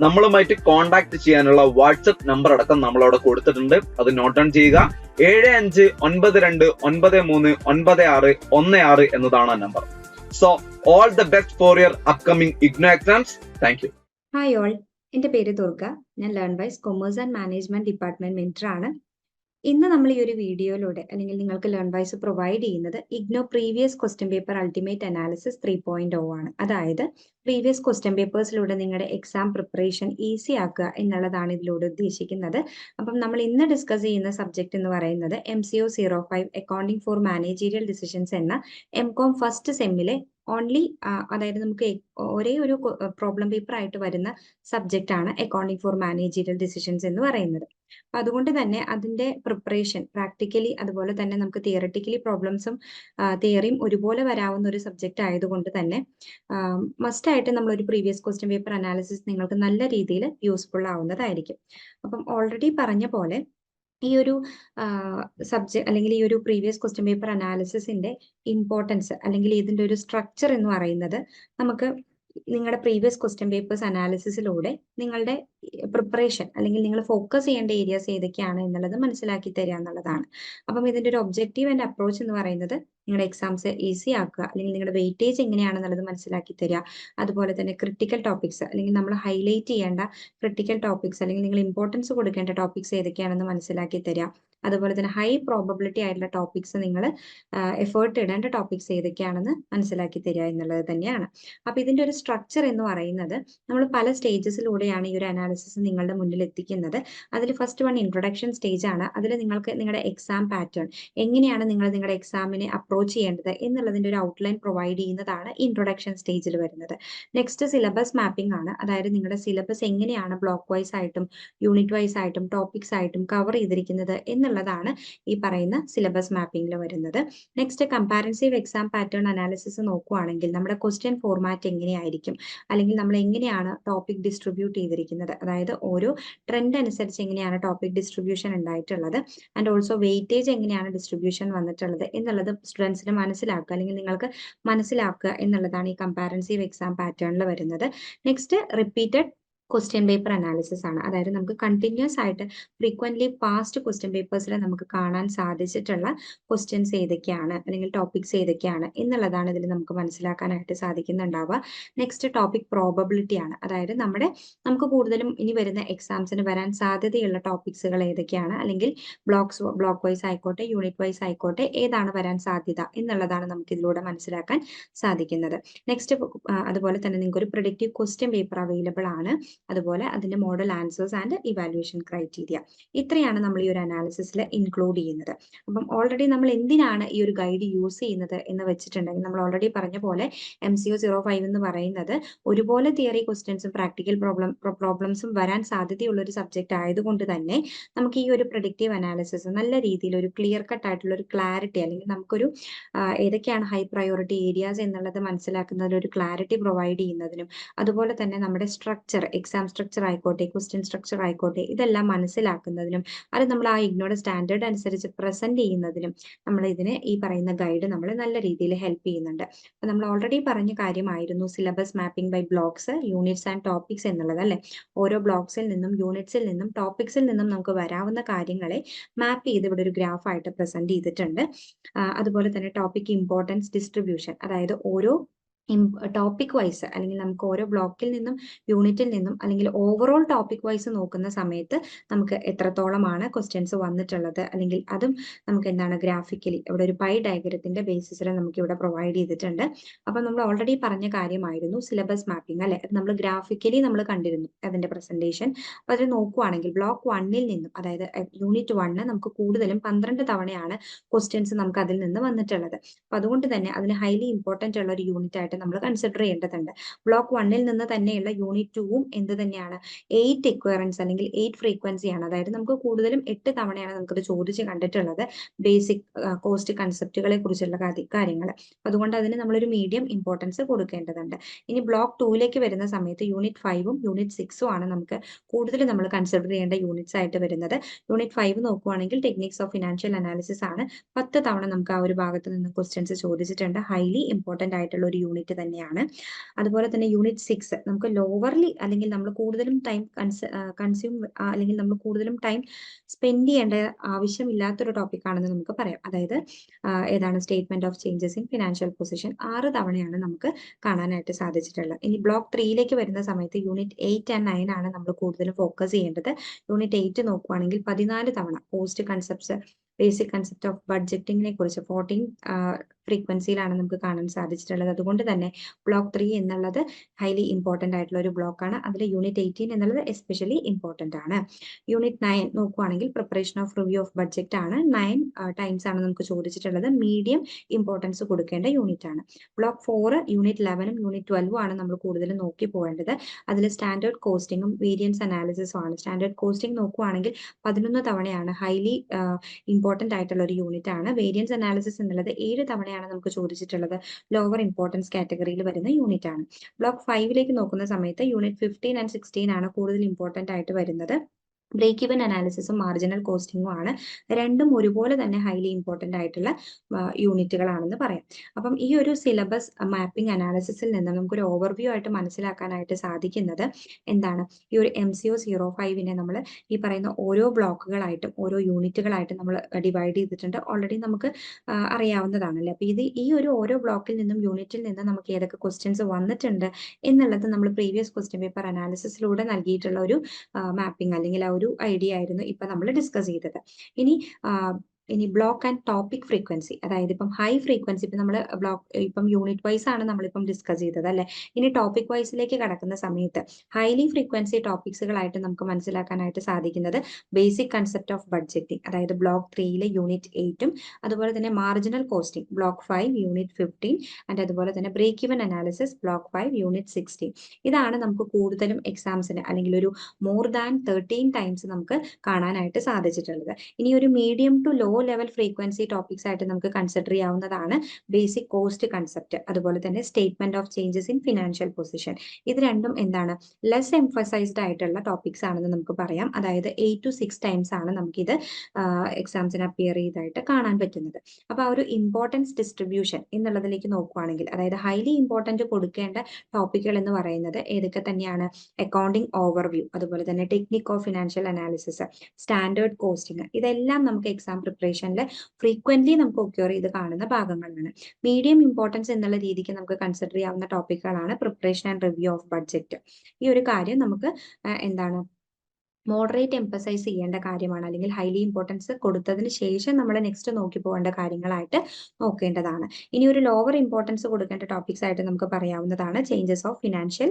നമ്മളുമായിട്ട് കോൺടാക്ട് ചെയ്യാനുള്ള WhatsApp number അടക്കം നമ്മൾ അവിടെ കൊടുത്തിട്ടുണ്ട്. അത് നോട്ട് ഡൗൺ ചെയ്യുക. ഏഴ് അഞ്ച് ഒൻപത് രണ്ട് ഒൻപത് മൂന്ന് ഒൻപത് ആറ് ഒന്ന് ആറ് എന്നതാണ് ആ number so all the best for your upcoming IGNOU exams thank you hi all എന്റെ പേര് ദുർഗ. ഞാൻ Learnwise commerce and management department mentor ആണ്. ഇന്ന് നമ്മൾ ഈ ഒരു വീഡിയോയിലൂടെ അല്ലെങ്കിൽ നിങ്ങൾക്ക് ലേൺ വൈസ് പ്രൊവൈഡ് ചെയ്യുന്നത് IGNOU previous question paper ultimate analysis three point O ആണ്. അതായത് പ്രീവിയസ് ക്വസ്റ്റ്യൻ പേപ്പേഴ്സിലൂടെ നിങ്ങളുടെ എക്സാം പ്രിപ്പറേഷൻ ഈസി ആക്കുക എന്നുള്ളതാണ് ഇതിലൂടെ ഉദ്ദേശിക്കുന്നത്. അപ്പം നമ്മൾ ഇന്ന് ഡിസ്കസ് ചെയ്യുന്ന സബ്ജക്ട് എന്ന് പറയുന്നത് M C O zero five accounting for managerial decisions എന്ന എം കോം ഫസ്റ്റ് സെമ്മിലെ ഓൺലി അതായത് നമുക്ക് ഒരേ ഒരു പ്രോബ്ലം പേപ്പർ ആയിട്ട് വരുന്ന സബ്ജക്റ്റ് ആണ് അക്കൗണ്ടിംഗ് ഫോർ മാനേജീരിയൽ ഡിസിഷൻസ് എന്ന് പറയുന്നത്. അപ്പൊ അതുകൊണ്ട് തന്നെ അതിന്റെ പ്രിപ്പറേഷൻ പ്രാക്ടിക്കലി അതുപോലെ തന്നെ നമുക്ക് തിയറട്ടിക്കലി പ്രോബ്ലംസും തിയറിയും ഒരുപോലെ വരാവുന്ന ഒരു സബ്ജക്റ്റ് ആയതുകൊണ്ട് തന്നെ മസ്റ്റ് ആയിട്ട് നമ്മൾ ഒരു പ്രീവിയസ് ക്വസ്റ്റ്യൻ പേപ്പർ അനാലിസിസ് നിങ്ങൾക്ക് നല്ല രീതിയിൽ യൂസ്ഫുൾ ആവുന്നതായിരിക്കും. അപ്പം ഓൾറെഡി പറഞ്ഞ പോലെ ഈ ഒരു സബ്ജക്ട് അല്ലെങ്കിൽ ഈ ഒരു പ്രീവിയസ് ക്വസ്റ്റ്യൻ പേപ്പർ അനാലിസിസിന്റെ ഇമ്പോർട്ടൻസ് അല്ലെങ്കിൽ ഇതിന്റെ ഒരു സ്ട്രക്ചർ എന്ന് പറയുന്നത് നമുക്ക് നിങ്ങളുടെ പ്രീവിയസ് ക്വസ്റ്റ്യൻ പേപ്പേഴ്സ് അനാലിസിസിലൂടെ നിങ്ങളുടെ പ്രിപ്പറേഷൻ അല്ലെങ്കിൽ നിങ്ങൾ ഫോക്കസ് ചെയ്യേണ്ട ഏരിയാസ് ഏതൊക്കെയാണ് എന്നുള്ളത് മനസ്സിലാക്കി തരിക എന്നുള്ളതാണ് അപ്പം ഇതിന്റെ ഒരു ഒബ്ജക്റ്റീവ് ആൻഡ് അപ്രോച്ച് എന്ന് പറയുന്നത് നിങ്ങളുടെ എക്സാംസ് ഈസി ആക്കുക അല്ലെങ്കിൽ നിങ്ങളുടെ വെയിറ്റേജ് എങ്ങനെയാണെന്നുള്ളത് മനസ്സിലാക്കി തരിക അതുപോലെ തന്നെ ക്രിട്ടിക്കൽ ടോപ്പിക്സ് അല്ലെങ്കിൽ നമ്മൾ ഹൈലൈറ്റ് ചെയ്യേണ്ട ക്രിട്ടിക്കൽ ടോപ്പിക്സ് അല്ലെങ്കിൽ നിങ്ങൾ ഇമ്പോർട്ടൻസ് കൊടുക്കേണ്ട ടോപ്പിക്സ് ഏതൊക്കെയാണെന്ന് മനസ്സിലാക്കി തരിക അതുപോലെ തന്നെ ഹൈ പ്രോബബിലിറ്റി ആയിട്ടുള്ള ടോപ്പിക്സ് നിങ്ങൾ എഫേർട്ട് ഇടേണ്ട ടോപ്പിക്സ് ഏതൊക്കെയാണെന്ന് മനസ്സിലാക്കി തരിക എന്നുള്ളത് തന്നെയാണ്. അപ്പൊ ഇതിന്റെ ഒരു സ്ട്രക്ചർ എന്ന് പറയുന്നത് നമ്മൾ പല സ്റ്റേജസിലൂടെയാണ് ഈ ഒരു അനാലിസിസ് നിങ്ങളുടെ മുന്നിൽ എത്തിക്കുന്നത്. അതിൽ ഫസ്റ്റ് വൺ ഇൻട്രൊഡക്ഷൻ സ്റ്റേജ് ആണ്. അതിൽ നിങ്ങൾക്ക് നിങ്ങളുടെ എക്സാം പാറ്റേൺ എങ്ങനെയാണ് നിങ്ങൾ നിങ്ങളുടെ എക്സാമിനെ അപ്രോച്ച് ചെയ്യേണ്ടത് എന്നുള്ളതിന്റെ ഒരു ഔട്ട്ലൈൻ പ്രൊവൈഡ് ചെയ്യുന്നതാണ് ഇൻട്രൊഡക്ഷൻ സ്റ്റേജിൽ വരുന്നത്. നെക്സ്റ്റ് സിലബസ് മാപ്പിംഗ് ആണ്. അതായത് നിങ്ങളുടെ സിലബസ് എങ്ങനെയാണ് ബ്ലോക്ക് വൈസ് ആയിട്ടും യൂണിറ്റ് വൈസ് ആയിട്ടും ടോപ്പിക്സ് ആയിട്ടും കവർ ചെയ്തിരിക്കുന്നത് എന്നുള്ളതാണ് ഈ പറയുന്ന സിലബസ് മാപ്പിംഗിൽ വരുന്നത്. Next comprehensive exam pattern analysis നോക്കുവാണെങ്കിൽ നമ്മുടെ ക്വസ്റ്റ്യൻ ഫോർമാറ്റ് എങ്ങനെയായിരിക്കും? അല്ലെങ്കിൽ നമ്മൾ എങ്ങനെയാണ് ടോപ്പിക് ഡിസ്ട്രിബ്യൂട്ട് ചെയ്തിരിക്കുന്നത്? അതായത് ഓരോ ട്രെൻഡ് അനുസരിച്ച് എങ്ങനെയാണ് ടോപ്പിക് ഡിസ്ട്രിബ്യൂഷൻ ഉണ്ടായിട്ടുള്ളത്? ആൻഡ് ഓൾസോ വെയിറ്റേജ് എങ്ങനെയാണ് ഡിസ്ട്രിബ്യൂഷൻ വന്നിട്ടുള്ളത്? എന്നുള്ളത് സ്റ്റുഡൻസിന് മനസ്സിലാക്കുക അല്ലെങ്കിൽ നിങ്ങൾക്ക് മനസ്സിലാക്കുക എന്നുള്ളതാണ് ഈ കമ്പാരൻസീവ് എക്സാം പാറ്റേണിൽ വരുന്നത്. Next repeated question paper analysis ആണ്. അതായത് നമുക്ക് കണ്ടിന്യൂസ് ആയിട്ട് ഫ്രീക്വന്റ്ലി പാസ്റ്റ് ക്വസ്റ്റ്യൻ പേപ്പേഴ്സിൽ നമുക്ക് കാണാൻ സാധിച്ചിട്ടുള്ള ക്വസ്റ്റ്യൻസ് ഏതൊക്കെയാണ് അല്ലെങ്കിൽ ടോപ്പിക്സ് ഏതൊക്കെയാണ് എന്നുള്ളതാണ് ഇതിൽ നമുക്ക് മനസ്സിലാക്കാനായിട്ട് സാധിക്കുന്നുണ്ടാവുക. നെക്സ്റ്റ് ടോപ്പിക് പ്രോബബിലിറ്റി ആണ്. അതായത് നമ്മുടെ നമുക്ക് കൂടുതലും ഇനി വരുന്ന എക്സാംസിന് വരാൻ സാധ്യതയുള്ള ടോപ്പിക്സുകൾ ഏതൊക്കെയാണ് അല്ലെങ്കിൽ ബ്ലോക്സ് ബ്ലോക്ക് വൈസ് ആയിക്കോട്ടെ യൂണിറ്റ് വൈസ് ആയിക്കോട്ടെ ഏതാണ് വരാൻ സാധ്യത എന്നുള്ളതാണ് നമുക്ക് ഇതിലൂടെ മനസ്സിലാക്കാൻ സാധിക്കുന്നത്. നെക്സ്റ്റ് അതുപോലെ തന്നെ നിങ്ങൾക്ക് ഒരു പ്രൊഡക്റ്റീവ് ക്വസ്റ്റ്യൻ പേപ്പർ അവൈലബിൾ ആണ്. അതുപോലെ അതിന്റെ model answers and evaluation criteria ഇത്രയാണ് നമ്മൾ ഈ ഒരു അനാലിസിസിൽ ഇൻക്ലൂഡ് ചെയ്യുന്നത്. അപ്പം ഓൾറെഡി നമ്മൾ എന്തിനാണ് ഈ ഒരു ഗൈഡ് യൂസ് ചെയ്യുന്നത് എന്ന് വെച്ചിട്ടുണ്ടെങ്കിൽ നമ്മൾ ഓൾറെഡി പറഞ്ഞ പോലെ M C O zero five എന്ന് പറയുന്നത് ഒരുപോലെ തിയറി ക്വസ്റ്റ്യൻസും പ്രാക്ടിക്കൽ പ്രോബ്ലം പ്രോബ്ലംസും വരാൻ സാധ്യതയുള്ള ഒരു സബ്ജക്റ്റ് ആയതുകൊണ്ട് തന്നെ നമുക്ക് ഈ ഒരു പ്രൊഡക്റ്റീവ് അനാലിസിസ് നല്ല രീതിയിൽ ഒരു ക്ലിയർ കട്ട് ആയിട്ടുള്ള ഒരു ക്ലാരിറ്റി അല്ലെങ്കിൽ നമുക്കൊരു ഏതൊക്കെയാണ് ഹൈ പ്രയോറിറ്റി ഏരിയാസ് എന്നുള്ളത് മനസ്സിലാക്കുന്നതിൽ ഒരു ക്ലാരിറ്റി പ്രൊവൈഡ് ചെയ്യുന്നതിനും അതുപോലെ തന്നെ നമ്മുടെ സ്ട്രക്ചർ എക്സാം സ്ട്രക്ചർ ആയിക്കോട്ടെ ക്വസ്റ്റ്യൻ സ്ട്രക്ചർ ആയിക്കോട്ടെ ഇതെല്ലാം മനസ്സിലാക്കുന്നതിനും അത് നമ്മൾ ആ ഇഗ്നോയുടെ സ്റ്റാൻഡേർഡ് അനുസരിച്ച് പ്രസന്റ് ചെയ്യുന്നതിനും നമ്മൾ ഇതിന് ഈ പറയുന്ന ഗൈഡ് നമ്മൾ നല്ല രീതിയിൽ ഹെൽപ്പ് ചെയ്യുന്നുണ്ട്. അപ്പൊ നമ്മൾ ഓൾറെഡി പറഞ്ഞ കാര്യമായിരുന്നു syllabus mapping by blocks units and topics എന്നുള്ളത് അല്ലെ? ഓരോ ബ്ലോക്സിൽ നിന്നും യൂണിറ്റ്സിൽ നിന്നും ടോപ്പിക്സിൽ നിന്നും നമുക്ക് വരാവുന്ന കാര്യങ്ങളെ മാപ്പ് ചെയ്ത് ഇവിടെ ഒരു ഗ്രാഫായിട്ട് പ്രസന്റ് ചെയ്തിട്ടുണ്ട്. അതുപോലെ തന്നെ ടോപ്പിക് ഇമ്പോർട്ടൻസ് ഡിസ്ട്രിബ്യൂഷൻ അതായത് ഓരോ ടോപ്പിക് വൈസ് അല്ലെങ്കിൽ നമുക്ക് ഓരോ ബ്ലോക്കിൽ നിന്നും യൂണിറ്റിൽ നിന്നും അല്ലെങ്കിൽ ഓവറോൾ ടോപ്പിക് വൈസ് നോക്കുന്ന സമയത്ത് നമുക്ക് എത്രത്തോളമാണ് ക്വസ്റ്റ്യൻസ് വന്നിട്ടുള്ളത്. അല്ലെങ്കിൽ അതും നമുക്ക് എന്താണ് ഗ്രാഫിക്കലി ഇവിടെ ഒരു പൈ ഡയഗ്രത്തിന്റെ ബേസിസിൽ നമുക്ക് ഇവിടെ പ്രൊവൈഡ് ചെയ്തിട്ടുണ്ട്. അപ്പൊ നമ്മൾ ഓൾറെഡി പറഞ്ഞ കാര്യമായിരുന്നു സിലബസ് മാപ്പിംഗ് അല്ലെ? നമ്മൾ ഗ്രാഫിക്കലി നമ്മൾ കണ്ടിരുന്നു അതിന്റെ പ്രസന്റേഷൻ അപ്പൊ അതിൽ നോക്കുവാണെങ്കിൽ ബ്ലോക്ക് വണ്ണിൽ നിന്നും അതായത് യൂണിറ്റ് വണ്ണ് നമുക്ക് കൂടുതലും പന്ത്രണ്ട് തവണയാണ് ക്വസ്റ്റ്യൻസ് നമുക്ക് അതിൽ നിന്ന് വന്നിട്ടുള്ളത്. അപ്പൊ അതുകൊണ്ട് തന്നെ അതിന് ഹൈലി ഇമ്പോർട്ടന്റ് ഉള്ള ഒരു യൂണിറ്റ് ആയിട്ട് നമ്മൾ കൺസിഡർ ചെയ്യേണ്ടതുണ്ട്. ബ്ലോക്ക് വണ്ണിൽ നിന്ന് തന്നെയുള്ള യൂണിറ്റ് ടൂവും എന്ത് തന്നെയാണ്? എയ്റ്റ് എക്വയറൻസ് അല്ലെങ്കിൽ എയ്റ്റ് ഫ്രീക്വൻസിയാണ് അതായത് നമുക്ക് കൂടുതലും എട്ട് തവണയാണ് നമുക്കത് ചോദിച്ച് കണ്ടിട്ടുള്ളത് ബേസിക് കോസ്റ്റ് കൺസെപ്റ്റുകളെ കുറിച്ചുള്ള കാര്യങ്ങൾ അതുകൊണ്ട് അതിന് നമ്മളൊരു മീഡിയം ഇമ്പോർട്ടൻസ് കൊടുക്കേണ്ടതുണ്ട്. ഇനി ബ്ലോക്ക് ടൂയിലേക്ക് വരുന്ന സമയത്ത് യൂണിറ്റ് ഫൈവും യൂണിറ്റ് സിക്സും ആണ് നമുക്ക് കൂടുതൽ നമ്മൾ കൺസിഡർ ചെയ്യേണ്ട യൂണിറ്റ്സ് ആയിട്ട് വരുന്നത്. യൂണിറ്റ് ഫൈവ് നോക്കുവാണെങ്കിൽ ടെക്നിക്സ് ഓഫ് ഫിനാൻഷ്യൽ അനാലിസിസ് ആണ്. പത്ത് തവണ നമുക്ക് ആ ഒരു ഭാഗത്ത് നിന്ന് ക്വസ്റ്റ്യൻസ് ചോദിച്ചിട്ടുണ്ട്. ഹൈലി ഇമ്പോർട്ടന്റ് ആയിട്ടുള്ള ഒരു യൂണിറ്റ് തന്നെയാണ്. അതുപോലെ തന്നെ യൂണിറ്റ് സിക്സ് നമുക്ക് ലോവർലി അല്ലെങ്കിൽ നമ്മൾ കൂടുതലും ടൈം കൺസ്യൂം അല്ലെങ്കിൽ നമ്മൾ കൂടുതലും ടൈം സ്പെൻഡ് ചെയ്യേണ്ട ആവശ്യമില്ലാത്തൊരു ടോപ്പിക് ആണെന്ന് നമുക്ക് പറയാം. അതായത് ഏതാണ് statement of changes in financial position ആറ് തവണയാണ് നമുക്ക് കാണാനായിട്ട് സാധിച്ചിട്ടുള്ളത്. ഇനി ബ്ലോക്ക് ത്രീയിലേക്ക് വരുന്ന സമയത്ത് യൂണിറ്റ് എയ്റ്റ് ആൻഡ് നയൻ ആണ് നമ്മൾ കൂടുതലും ഫോക്കസ് ചെയ്യേണ്ടത്. യൂണിറ്റ് എയ്റ്റ് നോക്കുവാണെങ്കിൽ പതിനാല് തവണ post concepts basic concept of ബഡ്ജറ്റിങ്ങിനെ കുറിച്ച് ഫോർട്ടീൻ ഫ്രീക്വൻസിയിലാണ് നമുക്ക് കാണാൻ സാധിച്ചിട്ടുള്ളത്. അതുകൊണ്ട് തന്നെ ബ്ലോക്ക് ത്രീ എന്നുള്ളത് ഹൈലി ഇമ്പോർട്ടന്റ് ആയിട്ടുള്ള ഒരു ബ്ലോക്കാണ് അതിൽ യൂണിറ്റ് എയ്റ്റീൻ എന്നുള്ളത് എസ്പെഷ്യലി ഇമ്പോർട്ടന്റ് ആണ്. യൂണിറ്റ് നയൻ നോക്കുവാണെങ്കിൽ preparation of review of budget ആണ്. നയൻ ടൈംസ് ആണ് നമുക്ക് ചോദിച്ചിട്ടുള്ളത്. മീഡിയം ഇമ്പോർട്ടൻസ് കൊടുക്കേണ്ട യൂണിറ്റ് ആണ്. ബ്ലോക്ക് ഫോർ യൂണിറ്റ് ലെവനും യൂണിറ്റ് ട്വൽവും ആണ് നമ്മൾ കൂടുതലും നോക്കി പോകേണ്ടത്. അതിൽ സ്റ്റാൻഡേർഡ് കോസ്റ്റിങ്ങും വേരിയൻസ് അനാലിസിസും ആണ്. സ്റ്റാൻഡേർഡ് കോസ്റ്റിംഗ് നോക്കുവാണെങ്കിൽ പതിനൊന്ന് തവണയാണ് ഹൈലി ഇമ്പോർട്ടന്റ് ആയിട്ടുള്ള ഒരു യൂണിറ്റ് ആണ്. വേരിയൻസ് അനാലിസിസ് എന്നുള്ളത് ഏഴ് തവണയാണ് നമുക്ക് ചോദിച്ചിട്ടുള്ളത്. ലോവർ ഇമ്പോർട്ടൻസ് കാറ്റഗറിയിൽ വരുന്ന യൂണിറ്റ് ആണ്. ബ്ലോക്ക് ഫൈവിലേക്ക് നോക്കുന്ന സമയത്ത് യൂണിറ്റ് ഫിഫ്റ്റീൻ ആൻഡ് സിക്സ്റ്റീൻ ആണ് കൂടുതൽ ഇമ്പോർട്ടന്റ് ആയിട്ട് വരുന്നത്. ബ്രേക്ക് ഇവൻ അനാലിസിസും മാർജിനൽ കോസ്റ്റിംഗും ആണ്. രണ്ടും ഒരുപോലെ തന്നെ ഹൈലി ഇമ്പോർട്ടന്റ് ആയിട്ടുള്ള യൂണിറ്റുകളാണെന്ന് പറയാം. അപ്പം ഈ ഒരു സിലബസ് മാപ്പിംഗ് അനാലിസിസിൽ നിന്ന് നമുക്കൊരു ഓവർവ്യൂ ആയിട്ട് മനസ്സിലാക്കാനായിട്ട് സാധിക്കുന്നത് എന്താണ്? ഈ ഒരു എം സി ഒ സീറോ ഫൈവിനെ നമ്മൾ ഈ പറയുന്ന ഓരോ ബ്ലോക്കുകളായിട്ടും ഓരോ യൂണിറ്റുകളായിട്ടും നമ്മൾ ഡിവൈഡ് ചെയ്തിട്ടുണ്ട്. ഓൾറെഡി നമുക്ക് അറിയാവുന്നതാണല്ലേ? അപ്പം ഇത് ഈ ഒരു ഓരോ ബ്ലോക്കിൽ നിന്നും യൂണിറ്റിൽ നിന്നും നമുക്ക് ഏതൊക്കെ ക്വസ്റ്റ്യൻസ് വന്നിട്ടുണ്ട് എന്നുള്ളത് നമ്മൾ പ്രീവിയസ് ക്വസ്റ്റ്യൻ പേപ്പർ അനാലിസിസിലൂടെ നൽകിയിട്ടുള്ള ഒരു മാപ്പിംഗ് അല്ലെങ്കിൽ ആ ഒരു ഐഡിയ ആയിരുന്നു ഇപ്പൊ നമ്മൾ ഡിസ്കസ് ചെയ്തത്. ഇനി ഇനി ബ്ലോക്ക് ആൻഡ് ടോപ്പിക് ഫ്രീക്വൻസി അതായത് ഇപ്പം ഹൈ ഫ്രീക്വൻസി ഇപ്പം നമ്മൾ ബ്ലോക്ക് ഇപ്പം യൂണിറ്റ് വൈസ് ആണ് നമ്മളിപ്പം ഡിസ്കസ് ചെയ്തത് അല്ലെ? ഇനി ടോപ്പിക് വൈസിലേക്ക് കടക്കുന്ന സമയത്ത് ഹൈലി ഫ്രീക്വൻസി ടോപ്പിക്സുകളായിട്ട് നമുക്ക് മനസ്സിലാക്കാനായിട്ട് സാധിക്കുന്നത് ബേസിക് കൺസെപ്റ്റ് ഓഫ് ബഡ്ജറ്റിംഗ് അതായത് ബ്ലോക്ക് ത്രീയിലെ യൂണിറ്റ് എയ്റ്റും അതുപോലെ തന്നെ marginal costing block five unit fifteen and അതുപോലെ തന്നെ break even analysis block five unit sixteen ഇതാണ് നമുക്ക് കൂടുതലും എക്സാംസിന് അല്ലെങ്കിൽ ഒരു മോർ ദാൻ തേർട്ടീൻ ടൈംസ് നമുക്ക് കാണാനായിട്ട് സാധിച്ചിട്ടുള്ളത്. ഇനി ഒരു medium to low level frequency topics ആയിട്ട് നമുക്ക് കൺസിഡർ ചെയ്യാവുന്നതാണ് ബേസിക് കോസ്റ്റ് കൺസെപ്റ്റ് അതുപോലെ തന്നെ statement of changes in financial position ഇത് രണ്ടും എന്താണ്? ലെസ് എംഫസൈസ്ഡ് ആയിട്ടുള്ള ടോപ്പിക്സ് ആണെന്ന് നമുക്ക് പറയാം. അതായത് എയ്റ്റ് ടു സിക്സ് ടൈംസ് ആണ് നമുക്കിത് എക്സാംസിന് അപ്പിയർ ചെയ്തായിട്ട് കാണാൻ പറ്റുന്നത്. അപ്പൊ ആ ഒരു ഇമ്പോർട്ടൻസ് ഡിസ്ട്രിബ്യൂഷൻ എന്നുള്ളതിലേക്ക് നോക്കുവാണെങ്കിൽ അതായത് ഹൈലി ഇമ്പോർട്ടന്റ് കൊടുക്കേണ്ട ടോപ്പിക്കുകൾ എന്ന് പറയുന്നത് ഏതൊക്കെ തന്നെയാണ്? അക്കൗണ്ടിങ് ഓവർവ്യൂ അതുപോലെ തന്നെ technique of financial analysis standard costing ഇതെല്ലാം നമുക്ക് എക്സാം പ്രിപ്പറേഷനിൽ ഫ്രീക്വന്റ്ലി നമുക്ക് ഒക്യൂർ ചെയ്ത് കാണുന്ന ഭാഗങ്ങളാണ്. മീഡിയം ഇമ്പോർട്ടൻസ് എന്നുള്ള രീതിക്ക് നമുക്ക് കൺസിഡർ ചെയ്യാവുന്ന ടോപ്പിക്കുകളാണ് preparation and review of budget ഈ ഒരു കാര്യം നമുക്ക് എന്താണ് മോഡറേറ്റ് എംപസൈസ് ചെയ്യേണ്ട കാര്യമാണ്. അല്ലെങ്കിൽ ഹൈലി ഇമ്പോർട്ടൻസ് കൊടുത്തതിന് ശേഷം നമ്മൾ നെക്സ്റ്റ് നോക്കി പോകേണ്ട കാര്യങ്ങളായിട്ട് നോക്കേണ്ടതാണ്. ഇനി ഒരു ലോവർ ഇമ്പോർട്ടൻസ് കൊടുക്കേണ്ട ടോപ്പിക്സ് ആയിട്ട് നമുക്ക് പറയാവുന്നതാണ് ചേഞ്ചസ് ഓഫ് ഫിനാൻഷ്യൽ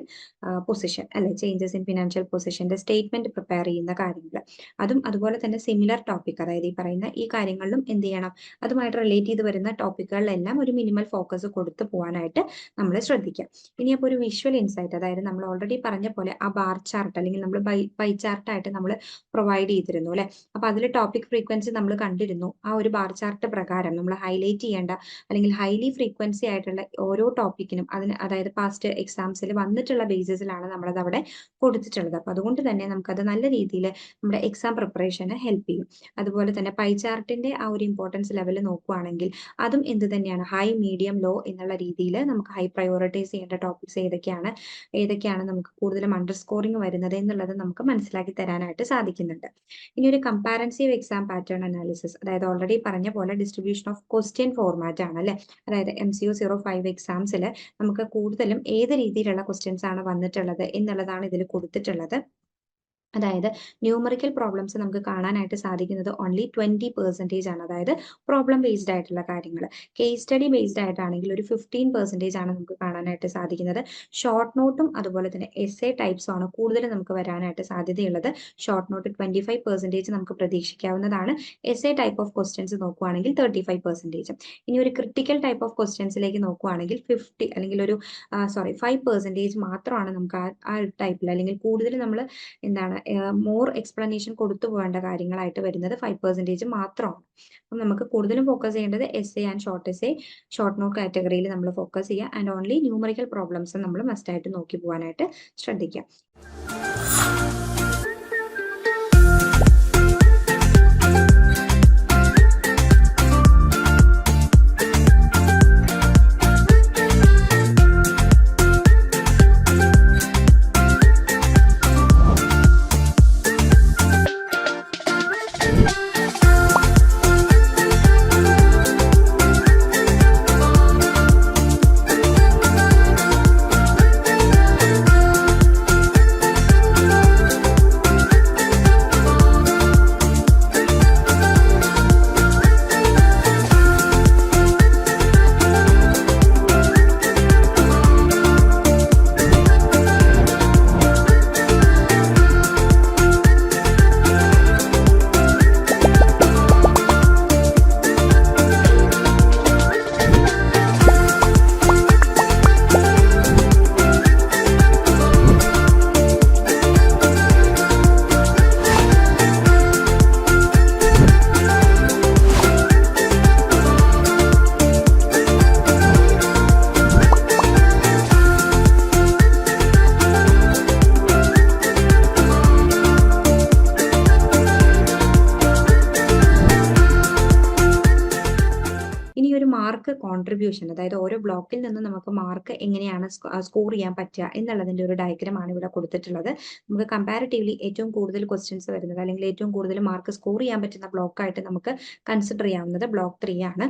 പൊസിഷൻ അല്ലെ? ചേഞ്ചസ് ഇൻ ഫിനാൻഷ്യൽ പൊസിഷന്റെ സ്റ്റേറ്റ്മെന്റ് പ്രിപ്പയർ ചെയ്യുന്ന കാര്യങ്ങൾ അതും അതുപോലെ തന്നെ സിമിലർ ടോപ്പിക് അതായത് ഈ പറയുന്ന ഈ കാര്യങ്ങളിലും എന്ത് ചെയ്യണം? അതുമായിട്ട് റിലേറ്റ് ചെയ്ത് വരുന്ന ടോപ്പിക്കുകളിലെല്ലാം ഒരു മിനിമൽ ഫോക്കസ് കൊടുത്തു പോകാനായിട്ട് നമ്മൾ ശ്രദ്ധിക്കാം. ഇനി അപ്പോൾ ഒരു വിഷ്വൽ ഇൻസൈറ്റ് അതായത് നമ്മൾ ഓൾറെഡി പറഞ്ഞ പോലെ ആ ബാർ ചാർട്ട് അല്ലെങ്കിൽ നമ്മൾ ബൈ ബൈ ചാർട്ട് ആയിട്ട് നമ്മൾ പ്രൊവൈഡ് ചെയ്തിരുന്നു അല്ലെ? അപ്പൊ അതിൽ ടോപ്പിക് ഫ്രീക്വൻസി നമ്മൾ കണ്ടിരുന്നു. ആ ഒരു ബാർ ചാർട്ട് പ്രകാരം നമ്മൾ ഹൈലൈറ്റ് ചെയ്യേണ്ട അല്ലെങ്കിൽ ഹൈലി ഫ്രീക്വൻസി ആയിട്ടുള്ള ഓരോ ടോപ്പിക്കിനും അതിന് അതായത് പാസ്റ്റ് എക്സാംസിൽ വന്നിട്ടുള്ള ബേസിസിലാണ് നമ്മളത് അവിടെ കൊടുത്തിട്ടുള്ളത്. അപ്പൊ അതുകൊണ്ട് തന്നെ നമുക്കത് നല്ല രീതിയിൽ നമ്മുടെ എക്സാം പ്രിപ്പറേഷന് ഹെൽപ്പ് ചെയ്യും. അതുപോലെ തന്നെ പൈ ചാർട്ടിന്റെ ആ ഒരു ഇമ്പോർട്ടൻസ് ലെവൽ നോക്കുവാണെങ്കിൽ അതും എന്ത് തന്നെയാണ്? ഹൈ മീഡിയം ലോ എന്നുള്ള രീതിയിൽ നമുക്ക് ഹൈ പ്രയോറിറ്റൈസ് ചെയ്യേണ്ട ടോപ്പിക്സ് ഏതൊക്കെയാണ്? ഏതൊക്കെയാണ് നമുക്ക് കൂടുതലും അണ്ടർ സ്കോറിംഗ് വരുന്നത് എന്നുള്ളത് നമുക്ക് മനസ്സിലാക്കി തരാൻ വരാനായിട്ട് സാധിക്കുന്നുണ്ട്. ഇനി ഒരു കമ്പാരൻസീവ് എക്സാം പാറ്റേൺ അനാലിസിസ് അതായത് ഓൾറെഡി പറഞ്ഞ പോലെ ഡിസ്ട്രിബ്യൂഷൻ ഓഫ് ക്വസ്റ്റ്യൻ ഫോർമാറ്റ് ആണ് അല്ലെ? അതായത് M C U zero five എക്സാംസിൽ നമുക്ക് കൂടുതലും ഏത് രീതിയിലുള്ള ക്വസ്റ്റ്യൻസ് ആണ് വന്നിട്ടുള്ളത് എന്നുള്ളതാണ് ഇതിൽ കൊടുത്തിട്ടുള്ളത്. അതായത് ന്യൂമറിക്കൽ പ്രോബ്ലംസ് നമുക്ക് കാണാനായിട്ട് സാധിക്കുന്നത് ഓൺലി ട്വന്റി പെർസെന്റേജ് ആണ്. അതായത് പ്രോബ്ലം ബേസ്ഡ് ആയിട്ടുള്ള കാര്യങ്ങൾ കേസ് സ്റ്റഡി ബേസ്ഡ് ആയിട്ടാണെങ്കിൽ ഒരു ഫിഫ്റ്റീൻ പെർസെന്റേജ് ആണ് നമുക്ക് കാണാനായിട്ട് സാധിക്കുന്നത്. ഷോർട്ട് നോട്ടും അതുപോലെ തന്നെ എസ് എ ടൈപ്സും ആണ് കൂടുതൽ നമുക്ക് വരാനായിട്ട് സാധ്യതയുള്ളത്. Short note twenty five percentage നമുക്ക് പ്രതീക്ഷിക്കാവുന്നതാണ്. S A type of questions നോക്കുവാണെങ്കിൽ തേർട്ടി ഫൈവ് പെർസെന്റേജ് ഇനി ഒരു ക്രിട്ടിക്കൽ ടൈപ്പ് ഓഫ് ക്വസ്റ്റ്യൻസിലേക്ക് നോക്കുവാണെങ്കിൽ ഫിഫ്റ്റി അല്ലെങ്കിൽ ഒരു സോറി ഫൈവ് പെർസെന്റേജ് മാത്രമാണ് നമുക്ക് ആ ടൈപ്പിൽ അല്ലെങ്കിൽ കൂടുതൽ നമ്മൾ എന്താണ് മോർ എക്സ്പ്ലനേഷൻ കൊടുത്തു പോകേണ്ട കാര്യങ്ങളായിട്ട് വരുന്നത് ഫൈവ് പെർസെന്റേജ് മാത്രമാണ്. അപ്പം നമുക്ക് കൂടുതലും ഫോക്കസ് ചെയ്യേണ്ടത് S A and short S A short note കാറ്റഗറിയിൽ നമ്മൾ ഫോക്കസ് ചെയ്യുക. ആൻഡ് ഓൺലി ന്യൂമറിക്കൽ പ്രോബ്ലംസ് നമ്മൾ മസ്റ്റായിട്ട് നോക്കി പോകാനായിട്ട് ശ്രദ്ധിക്കുക. ബ്ലോക്കിൽ നിന്ന് നമുക്ക് മാർക്ക് എങ്ങനെയാണ് സ്കോർ ചെയ്യാൻ പറ്റുക എന്നുള്ളതിന്റെ ഒരു ഡയഗ്രാം ആണ് ഇവിടെ കൊടുത്തിട്ടുള്ളത്. നമുക്ക് കമ്പാരിറ്റീവ്ലി ഏറ്റവും കൂടുതൽ ക്വസ്റ്റ്യൻസ് വരുന്നത് അല്ലെങ്കിൽ ഏറ്റവും കൂടുതൽ മാർക്ക് സ്കോർ ചെയ്യാൻ പറ്റുന്ന ബ്ലോക്കായിട്ട് നമുക്ക് കൺസിഡർ ചെയ്യാവുന്നത് ബ്ലോക്ക് ത്രീ ആണ്.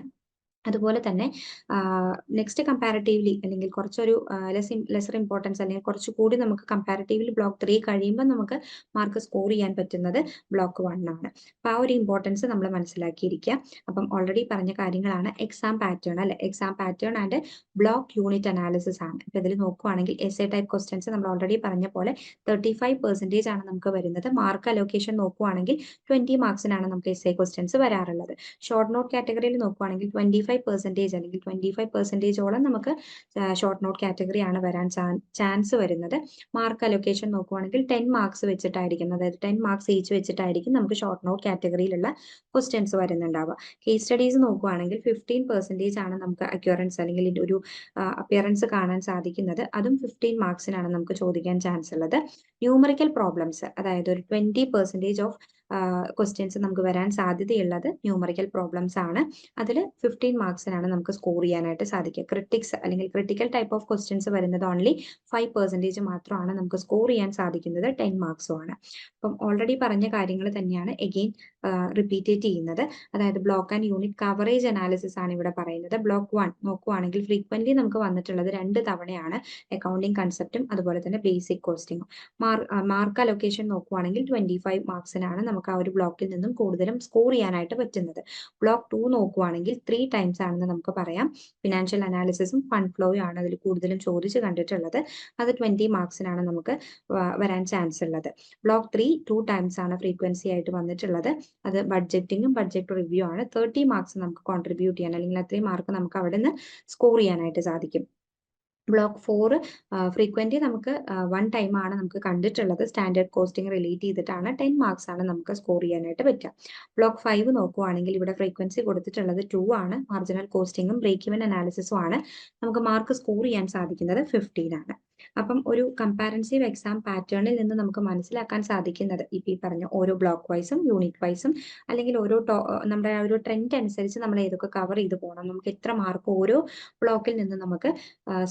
അതുപോലെ തന്നെ നെക്സ്റ്റ് കമ്പാരിറ്റീവ്ലി അല്ലെങ്കിൽ കുറച്ചൊരു ലെസ് ലെസർ ഇമ്പോർട്ടൻസ് അല്ലെങ്കിൽ കുറച്ചുകൂടി നമുക്ക് കമ്പാരിറ്റീവ്ലി ബ്ലോക്ക് ത്രീ കഴിയുമ്പോൾ നമുക്ക് മാർക്ക് സ്കോർ ചെയ്യാൻ പറ്റുന്നത് ബ്ലോക്ക് വൺ ആണ് അപ്പൊ ആ ഒരു ഇമ്പോർട്ടൻസ് നമ്മൾ മനസ്സിലാക്കിയിരിക്കുക. അപ്പം ഓൾറെഡി പറഞ്ഞ കാര്യങ്ങളാണ് എക്സാം പാറ്റേൺ അല്ലെ? Exam pattern and block unit analysis ആണ്. ഇപ്പൊ ഇതിൽ നോക്കുവാണെങ്കിൽ എസ് എ ടൈപ്പ് ക്വസ്റ്റ്യൻസ് നമ്മൾ ഓൾറെഡി പറഞ്ഞ പോലെ തേർട്ടി ഫൈവ് പെർസെന്റേജ് ആണ് നമുക്ക് വരുന്നത്. മാർക്ക് അലോക്കേഷൻ നോക്കുവാണെങ്കിൽ ട്വന്റി മാർക്സിനാണ് നമുക്ക് എസ് എ വരാറുള്ളത്. ഷോർട്ട് നോട്ട് കാറ്റഗറിയിൽ നോക്കുവാണെങ്കിൽ ട്വന്റി ഫൈവ് പെർസെന്റേജ് അല്ലെങ്കിൽ ട്വന്റി ഫൈവ് പെർസെന്റേജോളം നമുക്ക് ഷോർട്ട് നോട്ട് കാറ്റഗറി ആണ് വരാൻ ചാൻസ് വരുന്നത്. മാർക്ക് അലൊക്കേഷൻ നോക്കുവാണെങ്കിൽ ടെൻ മാർക്സ് വെച്ചിട്ടായിരിക്കും. അതായത് ടെൻ മാർക്സ് ഈച്ച് വെച്ചിട്ടായിരിക്കും നമുക്ക് ഷോർട്ട് നോട്ട് കാറ്റഗറിയിലുള്ള ക്വസ്റ്റ്യൻസ് വരുന്നുണ്ടാവുക. കേസ് സ്റ്റഡീസ് നോക്കുവാണെങ്കിൽ ഫിഫ്റ്റീൻ പെർസെന്റേജ് ആണ് നമുക്ക് അക്യൂറൻസ് അല്ലെങ്കിൽ ഒരു അപ്പിയറൻസ് കാണാൻ സാധിക്കുന്നത്. അതും ഫിഫ്റ്റീൻ മാർക്സിനാണ് നമുക്ക് ചോദിക്കാൻ ചാൻസ് ഉള്ളത്. ന്യൂമറിക്കൽ പ്രോബ്ലംസ് അതായത് ഒരു ട്വന്റി പെർസെന്റേജ് ഓഫ് ക്വസ്റ്റ്യൻസ് നമുക്ക് വരാൻ സാധ്യതയുള്ളത് ന്യൂമറിക്കൽ പ്രോബ്ലംസ് ആണ്. അതിൽ ഫിഫ്റ്റീൻ മാർക്സിനാണ് നമുക്ക് സ്കോർ ചെയ്യാനായിട്ട് സാധിക്കുക. ക്രിട്ടിക്സ് അല്ലെങ്കിൽ ക്രിട്ടിക്കൽ ടൈപ്പ് ഓഫ് ക്വസ്റ്റ്യൻസ് വരുന്നത് ഓൺലി ഫൈവ് പെർസെന്റേജ് മാത്രമാണ് നമുക്ക് സ്കോർ ചെയ്യാൻ സാധിക്കുന്നത് ടെൻ മാർക്സും ആണ്. അപ്പം ഓൾറെഡി പറഞ്ഞ കാര്യങ്ങൾ തന്നെയാണ് എഗെയിൻ റിപ്പീറ്റേറ്റ് ചെയ്യുന്നത്. അതായത് block and unit coverage analysis ആണ് ഇവിടെ പറയുന്നത്. ബ്ലോക്ക് വൺ നോക്കുവാണെങ്കിൽ ഫ്രീക്വന്റ്ലി നമുക്ക് വന്നിട്ടുള്ളത് രണ്ട് തവണയാണ് അക്കൗണ്ടിങ് കൺസെപ്റ്റും അതുപോലെ തന്നെ ബേസിക് കോസ്റ്റിങ്ങും മാർക്ക് അലൊക്കേഷൻ നോക്കുവാണെങ്കിൽ ട്വന്റി ഫൈവ് മാർക്സിനാണ് നമുക്ക് ആ ഒരു ബ്ലോക്കിൽ നിന്നും കൂടുതലും സ്കോർ ചെയ്യാനായിട്ട് പറ്റുന്നത്. ബ്ലോക്ക് ടു നോക്കുവാണെങ്കിൽ ത്രീ ടൈംസ് ആണെന്ന് നമുക്ക് പറയാം. ഫിനാൻഷ്യൽ അനാലിസിസും ഫണ്ട് ഫ്ലോയും ആണ് അതിൽ കൂടുതലും ചോദിച്ചു കണ്ടിട്ടുള്ളത്. അത് ട്വന്റി മാർക്സിനാണ് നമുക്ക് വരാൻ ചാൻസ് ഉള്ളത്. ബ്ലോക്ക് ത്രീ ടു ടൈംസ് ആണ് ഫ്രീക്വൻസി ആയിട്ട് വന്നിട്ടുള്ളത്. അത് ബഡ്ജറ്റിംഗും ബഡ്ജറ്റ് റിവ്യൂ ആണ്. തേർട്ടി മാർക്സ് നമുക്ക് കോൺട്രിബ്യൂട്ട് ചെയ്യാൻ അല്ലെങ്കിൽ അത്രയും മാർക്ക് നമുക്ക് അവിടെ നിന്ന് സ്കോർ ചെയ്യാനായിട്ട് സാധിക്കും. ബ്ലോക്ക് ഫോർ ഫ്രീക്വന്റ് നമുക്ക് വൺ ടൈം ആണ് നമുക്ക് കണ്ടിട്ടുള്ളത്. സ്റ്റാൻഡേർഡ് കോസ്റ്റിംഗ് റിലേറ്റ് ചെയ്തിട്ടാണ് ടെൻ മാർക്സ് ആണ് നമുക്ക് സ്കോർ ചെയ്യാനായിട്ട് പറ്റുക. ബ്ലോക്ക് ഫൈവ് നോക്കുവാണെങ്കിൽ ഇവിടെ ഫ്രീക്വൻസി കൊടുത്തിട്ടുള്ളത് ടു ആണ്. മാർജിനൽ കോസ്റ്റിംഗും ബ്രേക്ക് ഇവൻ അനാലിസിസും ആണ്. നമുക്ക് മാർക്ക് സ്കോർ ചെയ്യാൻ സാധിക്കുന്നത് ഫിഫ്റ്റീൻ ആണ്. അപ്പം ഒരു കമ്പാരൻസീവ് എക്സാം പാറ്റേണിൽ നിന്ന് നമുക്ക് മനസ്സിലാക്കാൻ സാധിക്കുന്നത്. ഇപ്പം ഈ പറഞ്ഞ ഓരോ ബ്ലോക്ക് വൈസും യൂണിറ്റ് വൈസും അല്ലെങ്കിൽ ഓരോ ടോ നമ്മുടെ ഒരു ട്രെൻഡ് അനുസരിച്ച് നമ്മൾ ഏതൊക്കെ കവർ ചെയ്ത് പോകണം നമുക്ക് എത്ര മാർക്ക് ഓരോ ബ്ലോക്കിൽ നിന്ന് നമുക്ക്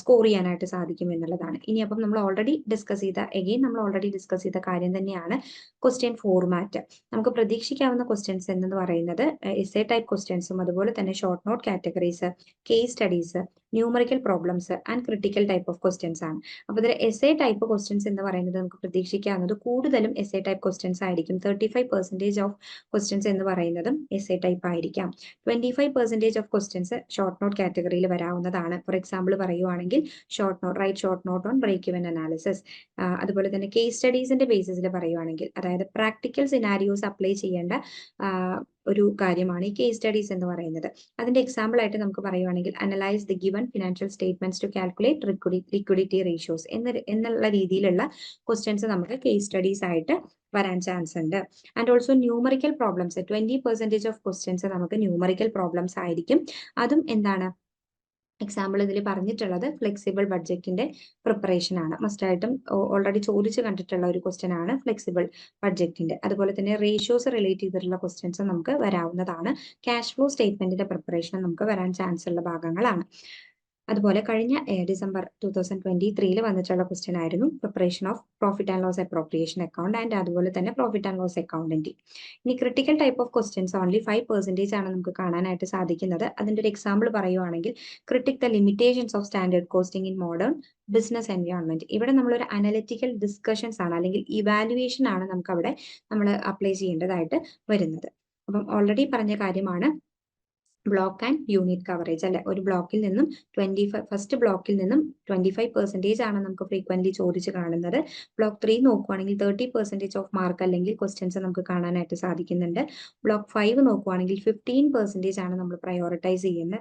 സ്കോർ ചെയ്യാനായിട്ട് സാധിക്കും എന്നുള്ളതാണ്. ഇനി അപ്പം നമ്മൾ ഓൾറെഡി ഡിസ്കസ് ചെയ്ത എഗെയിൻ നമ്മൾ ഓൾറെഡി ഡിസ്കസ് ചെയ്ത കാര്യം തന്നെയാണ് ക്വസ്റ്റ്യൻ ഫോർമാറ്റ് നമുക്ക് പ്രതീക്ഷിക്കാവുന്ന ക്വസ്റ്റ്യൻസ് എന്ന് പറയുന്നത് എസ് ടൈപ്പ് ക്വസ്റ്റ്യൻസും അതുപോലെ തന്നെ short note categories case studies numerical problems and critical type of questions ആണ്. അപ്പോൾ ഇതിൽ എസ് എ ടൈപ്പ് ക്വസ്റ്റ്യൻസ് എന്ന് പറയുന്നത് നമുക്ക് പ്രതീക്ഷിക്കാവുന്നത് കൂടുതലും എസ് എ ടൈപ്പ് ക്വസ്റ്റ്യൻസ് ആയിരിക്കും. Thirty five percentage of questions എന്ന് പറയുന്നതും എസ് എ ടൈപ്പ് ആയിരിക്കാം. Twenty five percentage of questions short note കാറ്റഗറിയിൽ വരാവുന്നതാണ്. ഫോർ എക്സാമ്പിൾ പറയുവാണെങ്കിൽ short note write short note on break even analysis അതുപോലെ തന്നെ കേസ് സ്റ്റഡീസിന്റെ ബേസിസിൽ പറയുവാണെങ്കിൽ അതായത് പ്രാക്ടിക്കൽ സിനാരിയോസ് അപ്ലൈ ചെയ്യേണ്ട ഒരു കാര്യമാണ് ഈ കേസ് സ്റ്റഡീസ് എന്ന് പറയുന്നത്. അതിന്റെ എക്സാമ്പിൾ ആയിട്ട് നമുക്ക് പറയുവാണെങ്കിൽ analyse the given financial statements to calculate liquidity ratios എന്ന എന്നുള്ള രീതിയിലുള്ള ക്വസ്റ്റ്യൻസ് നമുക്ക് കേസ് സ്റ്റഡീസ് ആയിട്ട് വരാൻ ചാൻസ് ഉണ്ട്. And also numerical problems twenty percentage of questions നമുക്ക് ന്യൂമറിക്കൽ പ്രോബ്ലംസ് ആയിരിക്കും. അതും എന്താണ്? എക്സാമ്പിൾ ഇതിൽ പറഞ്ഞിട്ടുള്ളത് ഫ്ലെക്സിബിൾ ബഡ്ജറ്റിന്റെ പ്രിപ്പറേഷൻ ആണ്. മസ്റ്റ് ആയിട്ടും ഓൾറെഡി ചോദിച്ചു കണ്ടിട്ടുള്ള ഒരു ക്വസ്റ്റ്യൻ ആണ് ഫ്ലെക്സിബിൾ ബഡ്ജറ്റിന്റെ അതുപോലെ തന്നെ റേഷ്യോസ് റിലേറ്റ് ചെയ്തിട്ടുള്ള ക്വസ്റ്റ്യൻസ് നമുക്ക് വരാവുന്നതാണ്. ക്യാഷ് ഫ്ലോ സ്റ്റേറ്റ്മെന്റിന്റെ പ്രിപ്പറേഷൻ നമുക്ക് വരാൻ ചാൻസ് ഉള്ള ഭാഗങ്ങളാണ്. അതുപോലെ കഴിഞ്ഞ ഡിസംബർ ടു തൗസൻഡ് ട്വന്റി ത്രീയിൽ വന്നിട്ടുള്ള ക്വസ്റ്റ്യൻ ആയിരുന്നു. Preparation of profit and loss appropriation account and അതുപോലെ തന്നെ പ്രോഫിറ്റ് ആൻഡ് ലോസ് അക്കൗണ്ടിന്റെ ഇനി critical type of questions only five percentage ആണ് നമുക്ക് കാണാനായിട്ട് സാധിക്കുന്നത്. അതിന്റെ ഒരു എക്സാമ്പിൾ പറയുവാണെങ്കിൽ critique the limitations of standard costing in modern business environment ഇവിടെ നമ്മളൊരു അനലിറ്റിക്കൽ ഡിസ്കഷൻസ് ആണ് അല്ലെങ്കിൽ ഇവാലുവേഷൻ ആണ് നമുക്ക് അവിടെ നമ്മൾ അപ്ലൈ ചെയ്യേണ്ടതായിട്ട് വരുന്നത്. അപ്പം ഓൾറെഡി പറഞ്ഞ കാര്യമാണ് ബ്ലോക്ക് ആൻഡ് യൂണിറ്റ് കവറേജ് അല്ലെ? ഒരു ബ്ലോക്കിൽ നിന്നും ട്വന്റി ഫൈവ് ഫസ്റ്റ് ബ്ലോക്കിൽ നിന്നും ട്വന്റി ഫൈവ് പെർസെന്റേജ് ആണ് നമുക്ക് ഫ്രീക്വന്റ്ലി ചോദിച്ച് കാണുന്നത്. ബ്ലോക്ക് ത്രീ നോക്കുവാണെങ്കിൽ തേർട്ടി പെർസെന്റേജ് ഓഫ് മാർക്ക് അല്ലെങ്കിൽ ക്വസ്റ്റ്യൻസ് നമുക്ക് കാണാനായിട്ട് സാധിക്കുന്നുണ്ട്. ബ്ലോക്ക് ഫൈവ് നോക്കുവാണെങ്കിൽ ഫിഫ്റ്റീൻ പെർസെന്റേജ് ആണ് നമ്മൾ പ്രയോറിറ്റൈസ് ചെയ്യുന്ന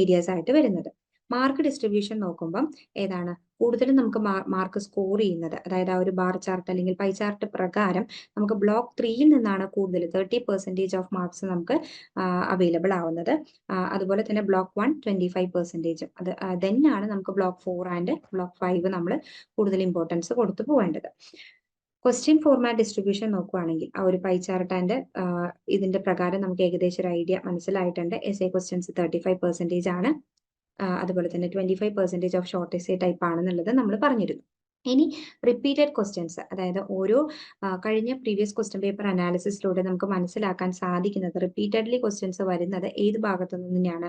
ഏരിയാസ് ആയിട്ട് വരുന്നത്. മാർക്ക് ഡിസ്ട്രിബ്യൂഷൻ നോക്കുമ്പം ഏതാണ്? കൂടുതലും നമുക്ക് മാർക്ക് സ്കോർ ചെയ്യുന്നത്. അതായത് ആ ഒരു ബാർ ചാർട്ട് അല്ലെങ്കിൽ പൈ ചാർട്ട് പ്രകാരം നമുക്ക് ബ്ലോക്ക് ത്രീയിൽ നിന്നാണ് കൂടുതൽ തേർട്ടി പെർസെന്റേജ് ഓഫ് മാർക്സ് നമുക്ക് അവൈലബിൾ ആവുന്നത്. അതുപോലെ തന്നെ block one twenty five percentage അത് ആണ് നമുക്ക് block four and block five നമ്മൾ കൂടുതൽ ഇമ്പോർട്ടൻസ് കൊടുത്തു പോകേണ്ടത്. ക്വസ്റ്റ്യൻ ഫോർമാറ്റ് ഡിസ്ട്രിബ്യൂഷൻ നോക്കുകയാണെങ്കിൽ ആ ഒരു പൈ ചാർട്ട് ആൻഡ് ഇതിന്റെ പ്രകാരം നമുക്ക് ഏകദേശം ഒരു ഐഡിയ മനസ്സിലായിട്ടുണ്ട്. S A questions thirty five percentage ആണ്. അതുപോലെ തന്നെ twenty five percentage of essay type ആണെന്നുള്ളത് നമ്മൾ പറഞ്ഞിരുന്നു. ഇനി റിപ്പീറ്റഡ് ക്വസ്റ്റ്യൻസ് അതായത് ഓരോ കഴിഞ്ഞ പ്രീവിയസ് ക്വസ്റ്റ്യൻ പേപ്പർ അനാലിസിസിലൂടെ നമുക്ക് മനസ്സിലാക്കാൻ സാധിക്കുന്നത് റിപ്പീറ്റഡ്ലി ക്വസ്റ്റ്യൻസ് വരുന്നത് ഏത് ഭാഗത്തു നിന്നാണ്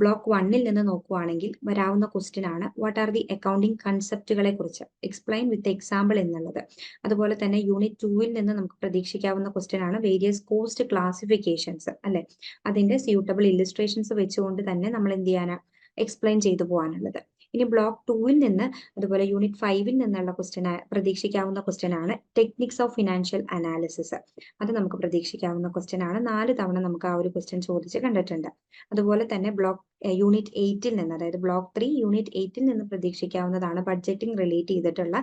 ബ്ലോക്ക് വണ്ണിൽ നിന്ന് നോക്കുവാണെങ്കിൽ വരാവുന്ന ക്വസ്റ്റ്യൻ ആണ് വാട്ട് ആർ ദി അക്കൗണ്ടിങ് കൺസെപ്റ്റുകളെ കുറിച്ച്? എക്സ്പ്ലെയിൻ വിത്ത് എക്സാമ്പിൾ എന്നുള്ളത്. അതുപോലെ തന്നെ യൂണിറ്റ് ടൂവിൽ നിന്ന് നമുക്ക് പ്രതീക്ഷിക്കാവുന്ന ക്വസ്റ്റ്യൻ ആണ് വേരിയസ് കോസ്റ്റ് ക്ലാസിഫിക്കേഷൻസ് അല്ലെ? അതിന്റെ സ്യൂട്ടബിൾ ഇല്ലിസ്ട്രേഷൻസ് വെച്ചുകൊണ്ട് തന്നെ നമ്മൾ എന്ത് ചെയ്യാനാ? എക്സ്പ്ലെയിൻ ചെയ്തു പോകാനുള്ളത്. ഇനി ബ്ലോക്ക് ടൂവിൽ നിന്ന് അതുപോലെ യൂണിറ്റ് ഫൈവിൽ നിന്നുള്ള ക്വസ്റ്റ്യൻ പ്രതീക്ഷിക്കാവുന്ന ക്വസ്റ്റ്യൻ ആണ് ടെക്നിക്സ് ഓഫ് ഫിനാൻഷ്യൽ അനാലിസിസ് അത് നമുക്ക് പ്രതീക്ഷിക്കാവുന്ന ക്വസ്റ്റ്യൻ ആണ്. നാല് തവണ നമുക്ക് ആ ഒരു ക്വസ്റ്റ്യൻ ചോദിച്ച് കണ്ടിട്ടുണ്ട്. അതുപോലെ തന്നെ ബ്ലോക്ക് യൂണിറ്റ് എയ്റ്റിൽ നിന്ന് അതായത് ബ്ലോക്ക് ത്രീ യൂണിറ്റ് എയ്റ്റിൽ നിന്ന് പ്രതീക്ഷിക്കാവുന്നതാണ് ബഡ്ജറ്റിംഗ് റിലേറ്റ് ചെയ്തിട്ടുള്ള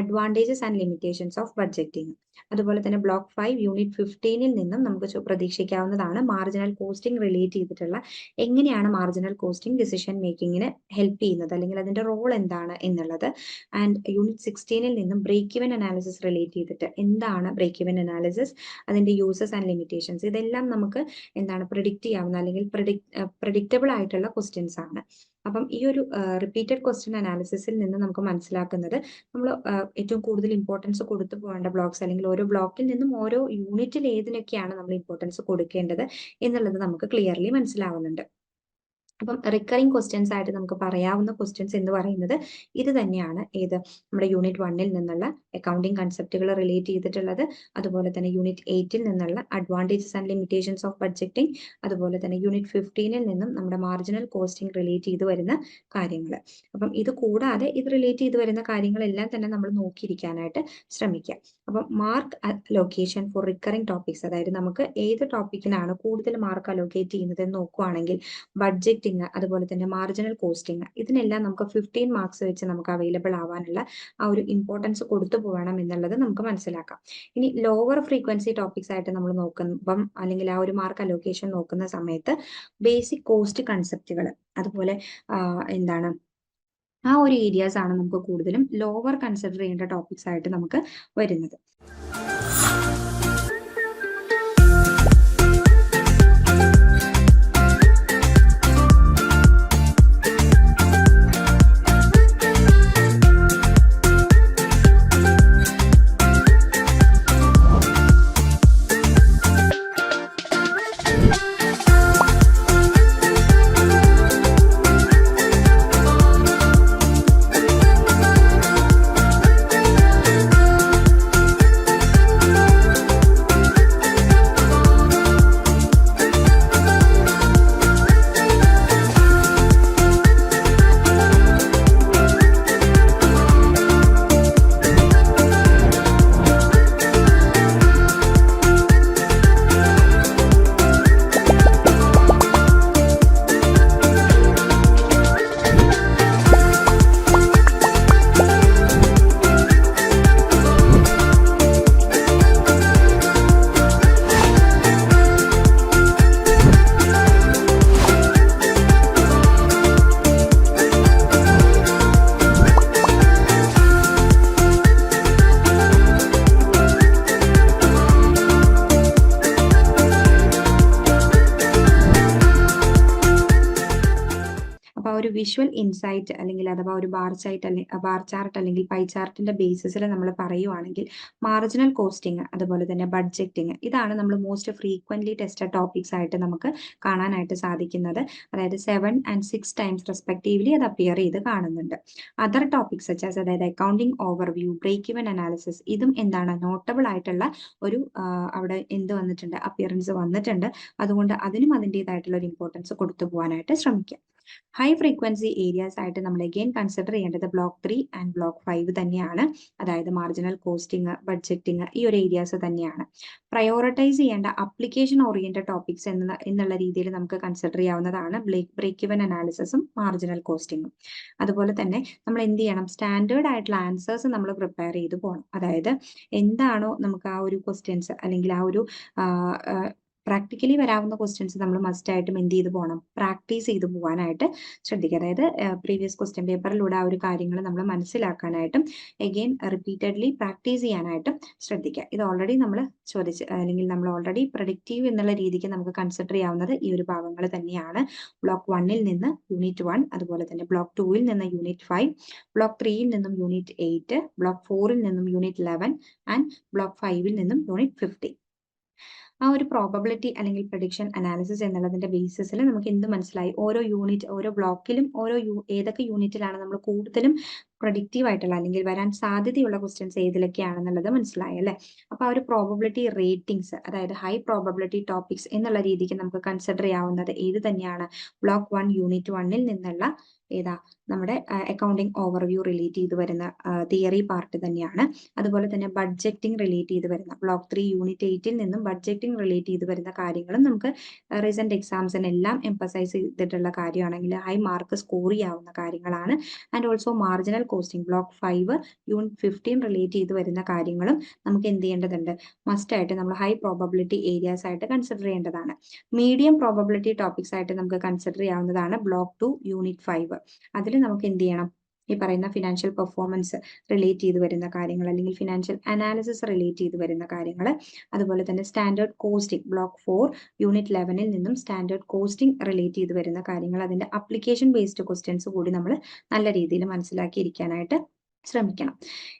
advantages and limitations of budgeting അതുപോലെ തന്നെ ബ്ലോക്ക് ഫൈവ് യൂണിറ്റ് ഫിഫ്റ്റീനിൽ നിന്നും നമുക്ക് പ്രതീക്ഷിക്കാവുന്നതാണ് മാർജിനൽ കോസ്റ്റിംഗ് റിലേറ്റ് ചെയ്തിട്ടുള്ള എങ്ങനെയാണ് മാർജിനൽ കോസ്റ്റിംഗ് ഡിസിഷൻ മേക്കിങ്ങിന് ഹെൽപ്പ് ചെയ്യുന്നത് അല്ലെങ്കിൽ അതിന്റെ റോൾ എന്താണ് എന്നുള്ളത്. ആൻഡ് യൂണിറ്റ് സിക്സ്റ്റീനിൽ നിന്നും ബ്രേക്ക് ഇവൻ അനാലിസിസ് റിലേറ്റ് ചെയ്തിട്ട് എന്താണ് ബ്രേക്ക് ഇവൻ അനാലിസിസ് അതിന്റെ യൂസസ് ആൻഡ് ലിമിറ്റേഷൻസ് ഇതെല്ലാം നമുക്ക് എന്താണ് പ്രിഡിക്റ്റ് ചെയ്യാവുന്ന അല്ലെങ്കിൽ പ്രിഡിക്റ്റബിൾ ആയിട്ടുള്ള ക്വസ്റ്റ്യൻസ് ആണ്. അപ്പം ഈ ഒരു റിപ്പീറ്റഡ് ക്വസ്റ്റ്യൻ അനാലിസിസിൽ നിന്ന് നമുക്ക് മനസ്സിലാക്കുന്നത് നമ്മൾ ഏറ്റവും കൂടുതൽ ഇമ്പോർട്ടൻസ് കൊടുത്തു പോകേണ്ട ബ്ലോക്സ് അല്ലെങ്കിൽ ഓരോ ബ്ലോക്കിൽ നിന്നും ഓരോ യൂണിറ്റിൽ ഏതിനൊക്കെയാണ് നമ്മൾ ഇമ്പോർട്ടൻസ് കൊടുക്കേണ്ടത് എന്നുള്ളത് നമുക്ക് ക്ലിയർലി മനസ്സിലാവുന്നുണ്ട്. അപ്പം റിക്കറിങ് ക്വസ്റ്റ്യൻസ് ആയിട്ട് നമുക്ക് പറയാവുന്ന ക്വസ്റ്റ്യൻസ് എന്ന് പറയുന്നത് ഇത് തന്നെയാണ്. ഏത് നമ്മുടെ യൂണിറ്റ് വണ്ണിൽ നിന്നുള്ള അക്കൗണ്ടിങ് കൺസെപ്റ്റുകൾ റിലേറ്റ് ചെയ്തിട്ടുള്ളത്. അതുപോലെ തന്നെ യൂണിറ്റ് എയ്റ്റിൽ നിന്നുള്ള advantages and limitations of budgeting അതുപോലെ തന്നെ യൂണിറ്റ് ഫിഫ്റ്റീനിൽ നിന്നും നമ്മുടെ മാർജിനൽ കോസ്റ്റിംഗ് റിലേറ്റ് ചെയ്ത് വരുന്ന കാര്യങ്ങൾ. അപ്പം ഇത് കൂടാതെ ഇത് റിലേറ്റ് ചെയ്ത് വരുന്ന കാര്യങ്ങളെല്ലാം തന്നെ നമ്മൾ നോക്കിയിരിക്കാനായിട്ട് ശ്രമിക്കുക അപ്പം mark allocation for recurring topics അതായത് നമുക്ക് ഏത് ടോപ്പിക്കിനാണ് കൂടുതൽ മാർക്ക് അലോക്കേറ്റ് ചെയ്യുന്നത് എന്ന് നോക്കുവാണെങ്കിൽ ബഡ്ജറ്റ് കോസ്റ്റിംഗ് അതുപോലെ തന്നെ മാർജിനൽ കോസ്റ്റിംഗ് ഇതിനെല്ലാം നമുക്ക് ഫിഫ്റ്റീൻ മാർക്സ് വെച്ച് നമുക്ക് അവൈലബിൾ ആവാനുള്ള ആ ഒരു ഇമ്പോർട്ടൻസ് കൊടുത്തു പോകണം എന്നുള്ളത് നമുക്ക് മനസ്സിലാക്കാം. ഇനി ലോവർ ഫ്രീക്വൻസി ടോപ്പിക്സ് ആയിട്ട് നമ്മൾ നോക്കുമ്പം അല്ലെങ്കിൽ ആ ഒരു മാർക്ക് അലോക്കേഷൻ നോക്കുന്ന സമയത്ത് ബേസിക് കോസ്റ്റ് കൺസെപ്റ്റുകൾ അതുപോലെ എന്താണ് ആ ഒരു ഏരിയാസ് ആണ് നമുക്ക് കൂടുതലും ലോവർ കൺസിഡർ ചെയ്യേണ്ട ടോപ്പിക്സ് ആയിട്ട് നമുക്ക് വരുന്നത്. അപ്പോൾ ആ ഒരു വിഷ്വൽ ഇൻസൈറ്റ് അല്ലെങ്കിൽ അഥവാ ഒരു ബാർ ചൈറ്റ് അല്ലെങ്കിൽ ബാർ ചാർട്ട് അല്ലെങ്കിൽ പൈ ചാർട്ടിന്റെ ബേസിസിൽ നമ്മൾ പറയുവാണെങ്കിൽ മാർജിനൽ കോസ്റ്റിംഗ് അതുപോലെ തന്നെ ബഡ്ജറ്റിംഗ് ഇതാണ് നമ്മൾ മോസ്റ്റ് ഫ്രീക്വന്റ്ലി ടെസ്റ്റഡ് ടോപ്പിക്സ് ആയിട്ട് നമുക്ക് കാണാനായിട്ട് സാധിക്കുന്നത്. അതായത് seven and six times respectively അത് അപ്പിയർ ചെയ്ത് കാണുന്നുണ്ട്. അതർ ടോപ്പിക്സ് സച്ചാസ് അതായത് accounting overview break even analysis ഇതും എന്താണ്? നോട്ടബിൾ ആയിട്ടുള്ള ഒരു അവിടെ എന്ത് വന്നിട്ടുണ്ട്? അപ്പിയറൻസ് വന്നിട്ടുണ്ട്. അതുകൊണ്ട് അതിനും അതിന്റെതായിട്ടുള്ള ഒരു ഇമ്പോർട്ടൻസ് കൊടുത്തു പോകാനായിട്ട് ശ്രമിക്കാം. ഹൈ ഫ്രീക്വൻസി ഏരിയാസ് ആയിട്ട് നമ്മൾ അഗെയിൻ കൺസിഡർ ചെയ്യേണ്ടത് block three and block five തന്നെയാണ്. അതായത് മാർജിനൽ കോസ്റ്റിംഗ് ബഡ്ജറ്റിംഗ് ഈ ഒരു ഏരിയാസ് തന്നെയാണ്. പ്രയോറിറ്റൈസ് ചെയ്യേണ്ട അപ്ലിക്കേഷൻ ഓറിയന്റഡ് ടോപ്പിക്സ് എന്ന എന്നുള്ള രീതിയിൽ നമുക്ക് കൺസിഡർ ചെയ്യാവുന്നതാണ് ബ്രേക്ക് ഇവൻ അനാലിസിസും മാർജിനൽ കോസ്റ്റിംഗും അതുപോലെ തന്നെ നമ്മൾ എന്ത് ചെയ്യണം? സ്റ്റാൻഡേർഡ് ആയിട്ടുള്ള ആൻസേഴ്സ് നമ്മൾ പ്രിപ്പയർ ചെയ്ത് പോകണം അതായത് എന്താണോ നമുക്ക് ആ ഒരു ക്വസ്റ്റ്യൻസ് അല്ലെങ്കിൽ ആ ഒരു പ്രാക്ടിക്കലി വരാവുന്ന ക്വസ്റ്റ്യൻസ് നമ്മൾ മസ്റ്റ് ആയിട്ടും എന്ത് ചെയ്ത് പോകണം പ്രാക്ടീസ് ചെയ്ത് പോകാനായിട്ട് ശ്രദ്ധിക്കുക. അതായത് പ്രീവിയസ് ക്വസ്റ്റ്യൻ പേപ്പറിലൂടെ ആ ഒരു കാര്യങ്ങൾ നമ്മൾ മനസ്സിലാക്കാനായിട്ടും എഗെയിൻ റിപ്പീറ്റഡ്ലി പ്രാക്ടീസ് ചെയ്യാനായിട്ടും ശ്രദ്ധിക്കുക. ഇത് ഓൾറെഡി നമ്മൾ ചോദിച്ച് അല്ലെങ്കിൽ നമ്മൾ ഓൾറെഡി പ്രൊഡക്റ്റീവ് എന്നുള്ള രീതിക്ക് നമുക്ക് കൺസിഡർ ചെയ്യാവുന്നത് ഈ ഒരു ഭാഗങ്ങൾ തന്നെയാണ്. ബ്ലോക്ക് വണ്ണിൽ നിന്ന് യൂണിറ്റ് വൺ അതുപോലെ തന്നെ ബ്ലോക്ക് ടൂവിൽ നിന്ന് യൂണിറ്റ് ഫൈവ് ബ്ലോക്ക് ത്രീയിൽ നിന്നും യൂണിറ്റ് എയ്റ്റ് ബ്ലോക്ക് ഫോറിൽ നിന്നും യൂണിറ്റ് ലെവൻ ആൻഡ് ബ്ലോക്ക് ഫൈവിൽ നിന്നും യൂണിറ്റ് ഫിഫ്റ്റി ആ ഒരു പ്രോബബിലിറ്റി അല്ലെങ്കിൽ പ്രഡിക്ഷൻ അനാലിസിസ് എന്നുള്ളതിന്റെ ബേസിസിൽ നമുക്ക് എന്ത് മനസ്സിലായി? ഓരോ യൂണിറ്റ് ഓരോ ബ്ലോക്കിലും ഓരോ യൂ ഏതൊക്കെ യൂണിറ്റിലാണ് നമ്മൾ കൂടുതലും പ്രൊഡിക്റ്റീവ് ആയിട്ടുള്ള അല്ലെങ്കിൽ വരാൻ സാധ്യതയുള്ള ക്വസ്റ്റ്യൻസ് ഏതിലൊക്കെയാണെന്നുള്ളത് മനസ്സിലായി അല്ലേ? അപ്പൊ ആ ഒരു പ്രോബബിലിറ്റി റേറ്റിംഗ്സ് അതായത് ഹൈ പ്രോബബിലിറ്റി ടോപ്പിക്സ് എന്നുള്ള രീതിക്ക് നമുക്ക് കൺസിഡർ ചെയ്യാവുന്നത് ഏത് തന്നെയാണ്? ബ്ലോക്ക് വൺ യൂണിറ്റ് വണ്ണിൽ നിന്നുള്ള ഏതാ? നമ്മുടെ അക്കൗണ്ടിങ് ഓവർവ്യൂ റിലേറ്റ് ചെയ്ത് വരുന്ന തിയറി പാർട്ട് തന്നെയാണ്. അതുപോലെ തന്നെ ബഡ്ജറ്റിംഗ് റിലേറ്റ് ചെയ്ത് വരുന്ന ബ്ലോക്ക് ത്രീ യൂണിറ്റ് എയ്റ്റിൽ നിന്നും ബഡ്ജറ്റിംഗ് റിലേറ്റ് ചെയ്ത് വരുന്ന കാര്യങ്ങളും നമുക്ക് റീസെന്റ് എക്സാംസിനെല്ലാം എംപസൈസ് ചെയ്തിട്ടുള്ള കാര്യമാണെങ്കിൽ ഹൈ മാർക്ക് സ്കോർ ചെയ്യാവുന്ന കാര്യങ്ങളാണ്. And also marginal costing block five unit fifteen relate ചെയ്ത് വരുന്ന കാര്യങ്ങളും നമുക്ക് എന്ത് ചെയ്യേണ്ടതുണ്ട്? മസ്റ്റ് ആയിട്ട് നമ്മൾ ഹൈ പ്രോബബിലിറ്റി ഏരിയാസ് ആയിട്ട് കൺസിഡർ ചെയ്യേണ്ടതാണ്. മീഡിയം പ്രോബബിലിറ്റി ടോപ്പിക്സ് ആയിട്ട് നമുക്ക് കൺസിഡർ ചെയ്യാവുന്നതാണ് ബ്ലോക്ക് ടു യൂണിറ്റ് ഫൈവ് അതിൽ നമുക്ക് എന്ത് ചെയ്യണം? ഈ പറയുന്ന ഫിനാൻഷ്യൽ പെർഫോമൻസ് റിലേറ്റ് ചെയ്ത് വരുന്ന കാര്യങ്ങൾ അല്ലെങ്കിൽ ഫിനാൻഷ്യൽ അനാലിസിസ് റിലേറ്റ് ചെയ്ത് വരുന്ന കാര്യങ്ങൾ. അതുപോലെ തന്നെ standard costing block four unit ലെവനിൽ നിന്നും സ്റ്റാൻഡേർഡ് കോസ്റ്റിംഗ് റിലേറ്റ് ചെയ്ത് വരുന്ന കാര്യങ്ങൾ അതിന്റെ അപ്ലിക്കേഷൻ ബേസ്ഡ് ക്വസ്റ്റ്യൻസ് കൂടി നമ്മൾ നല്ല രീതിയിൽ മനസ്സിലാക്കിയിരിക്കാനായിട്ട് ശ്രമിക്കണം.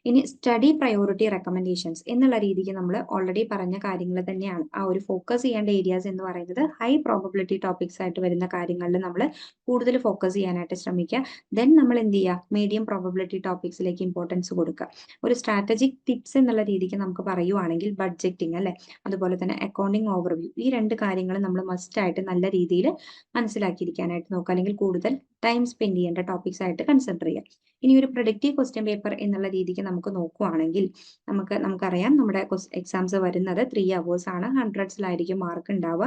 ഇനി സ്റ്റഡി പ്രയോറിറ്റി റെക്കമെൻഡേഷൻസ് എന്നുള്ള രീതിക്ക് നമ്മൾ ഓൾറെഡി പറഞ്ഞ കാര്യങ്ങൾ തന്നെയാണ്. ആ ഒരു ഫോക്കസ് ചെയ്യേണ്ട ഏരിയാസ് എന്ന് പറയുന്നത് ഹൈ പ്രോബബിലിറ്റി ടോപ്പിക്സ് ആയിട്ട് വരുന്ന കാര്യങ്ങളിൽ നമ്മൾ കൂടുതൽ ഫോക്കസ് ചെയ്യാനായിട്ട് ശ്രമിക്കുക. ദെൻ നമ്മൾ എന്ത് ചെയ്യുക? മീഡിയം പ്രോബബിലിറ്റി ടോപ്പിക്സിലേക്ക് ഇമ്പോർട്ടൻസ് കൊടുക്കുക. ഒരു സ്ട്രാറ്റജിക് ടിപ്സ് എന്നുള്ള രീതിക്ക് നമുക്ക് പറയുവാണെങ്കിൽ ബഡ്ജറ്റിംഗ് അല്ലെ? അതുപോലെ തന്നെ അക്കൗണ്ടിങ് ഓവർവ്യൂ ഈ രണ്ട് കാര്യങ്ങൾ നമ്മൾ മസ്റ്റ് ആയിട്ട് നല്ല രീതിയിൽ മനസ്സിലാക്കിയിരിക്കാനായിട്ട് നോക്കുക. അല്ലെങ്കിൽ കൂടുതൽ ടൈം സ്പെൻഡ് ചെയ്യേണ്ട ടോപ്പിക്സ് ആയിട്ട് കൺസിഡർ ചെയ്യുക. ഇനി ഒരു പ്രൊഡക്റ്റീവ് ക്വസ്റ്റ്യൻ പേപ്പർ എന്നുള്ള രീതിക്ക് നമുക്ക് നോക്കുവാണെങ്കിൽ നമുക്ക് നമുക്കറിയാം നമ്മുടെ എക്സാംസ് വരുന്നത് ത്രീ അവേഴ്സ് ആണ്. ഹൺഡ്രഡ്സിലായിരിക്കും മാർക്ക് ഉണ്ടാവുക.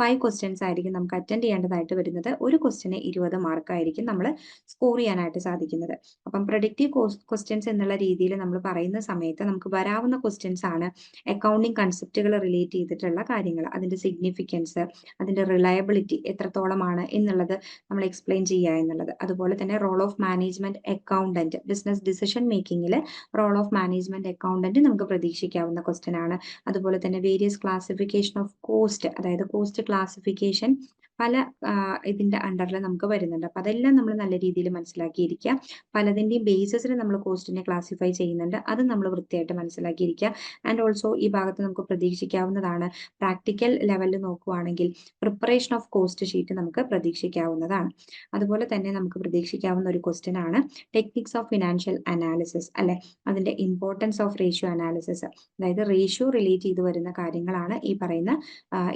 ഫൈവ് ക്വസ്റ്റ്യൻസ് ആയിരിക്കും നമുക്ക് അറ്റൻഡ് ചെയ്യേണ്ടതായിട്ട് വരുന്നത്. ഒരു ക്വസ്റ്റിന് ഇരുപത് മാർക്ക് ആയിരിക്കും നമ്മൾ സ്കോർ ചെയ്യാനായിട്ട് സാധിക്കുന്നത്. അപ്പം പ്രൊഡിക്റ്റീവ് ക്വസ്റ്റ്യൻസ് എന്നുള്ള രീതിയിൽ നമ്മൾ പറയുന്ന സമയത്ത് നമുക്ക് വരാവുന്ന ക്വസ്റ്റ്യൻസ് ആണ് അക്കൗണ്ടിങ് കൺസെപ്റ്റുകൾ റിലേറ്റ് ചെയ്തിട്ടുള്ള കാര്യങ്ങൾ. അതിന്റെ സിഗ്നിഫിക്കൻസ് അതിന്റെ റിലയബിലിറ്റി എത്രത്തോളമാണ് എന്നുള്ളത് നമ്മൾ എക്സ്പ്ലെയിൻ ചെയ്യുക എന്നുള്ളത്. അതുപോലെ തന്നെ role of management accountant business decision മേക്കിങ്ങിൽ role of management accountant നമുക്ക് പ്രതീക്ഷിക്കാവുന്ന ക്വസ്റ്റ്യൻ ആണ്. അതുപോലെ തന്നെ വേരിയസ് ക്ലാസിഫിക്കേഷൻ ഓഫ് കോസ്റ്റ് അതായത് കോസ്റ്റ് ക്ലാസിഫിക്കേഷൻ പല ഇതിന്റെ അണ്ടറിൽ നമുക്ക് വരുന്നുണ്ട്. അപ്പൊ അതെല്ലാം നമ്മൾ നല്ല രീതിയിൽ മനസ്സിലാക്കിയിരിക്കുക. പലതിന്റെയും ബേസിസിൽ നമ്മൾ കോസ്റ്റിനെ ക്ലാസിഫൈ ചെയ്യുന്നുണ്ട്. അത് നമ്മൾ വൃത്തിയായിട്ട് മനസ്സിലാക്കിയിരിക്കുക. ആൻഡ് ഓൾസോ ഈ ഭാഗത്ത് നമുക്ക് പ്രതീക്ഷിക്കാവുന്നതാണ്. പ്രാക്ടിക്കൽ ലെവലിൽ നോക്കുവാണെങ്കിൽ പ്രിപ്പറേഷൻ ഓഫ് കോസ്റ്റ് ഷീറ്റ് നമുക്ക് പ്രതീക്ഷിക്കാവുന്നതാണ്. അതുപോലെ തന്നെ നമുക്ക് പ്രതീക്ഷിക്കാവുന്ന ഒരു ക്വസ്റ്റ്യൻ ആണ് ടെക്നിക്സ് ഓഫ് ഫിനാൻഷ്യൽ അനാലിസിസ് അല്ലെ? അതിന്റെ ഇമ്പോർട്ടൻസ് ഓഫ് റേഷ്യോ അനാലിസിസ് അതായത് റേഷ്യോ റിലേറ്റ് ചെയ്ത് വരുന്ന കാര്യങ്ങളാണ് ഈ പറയുന്ന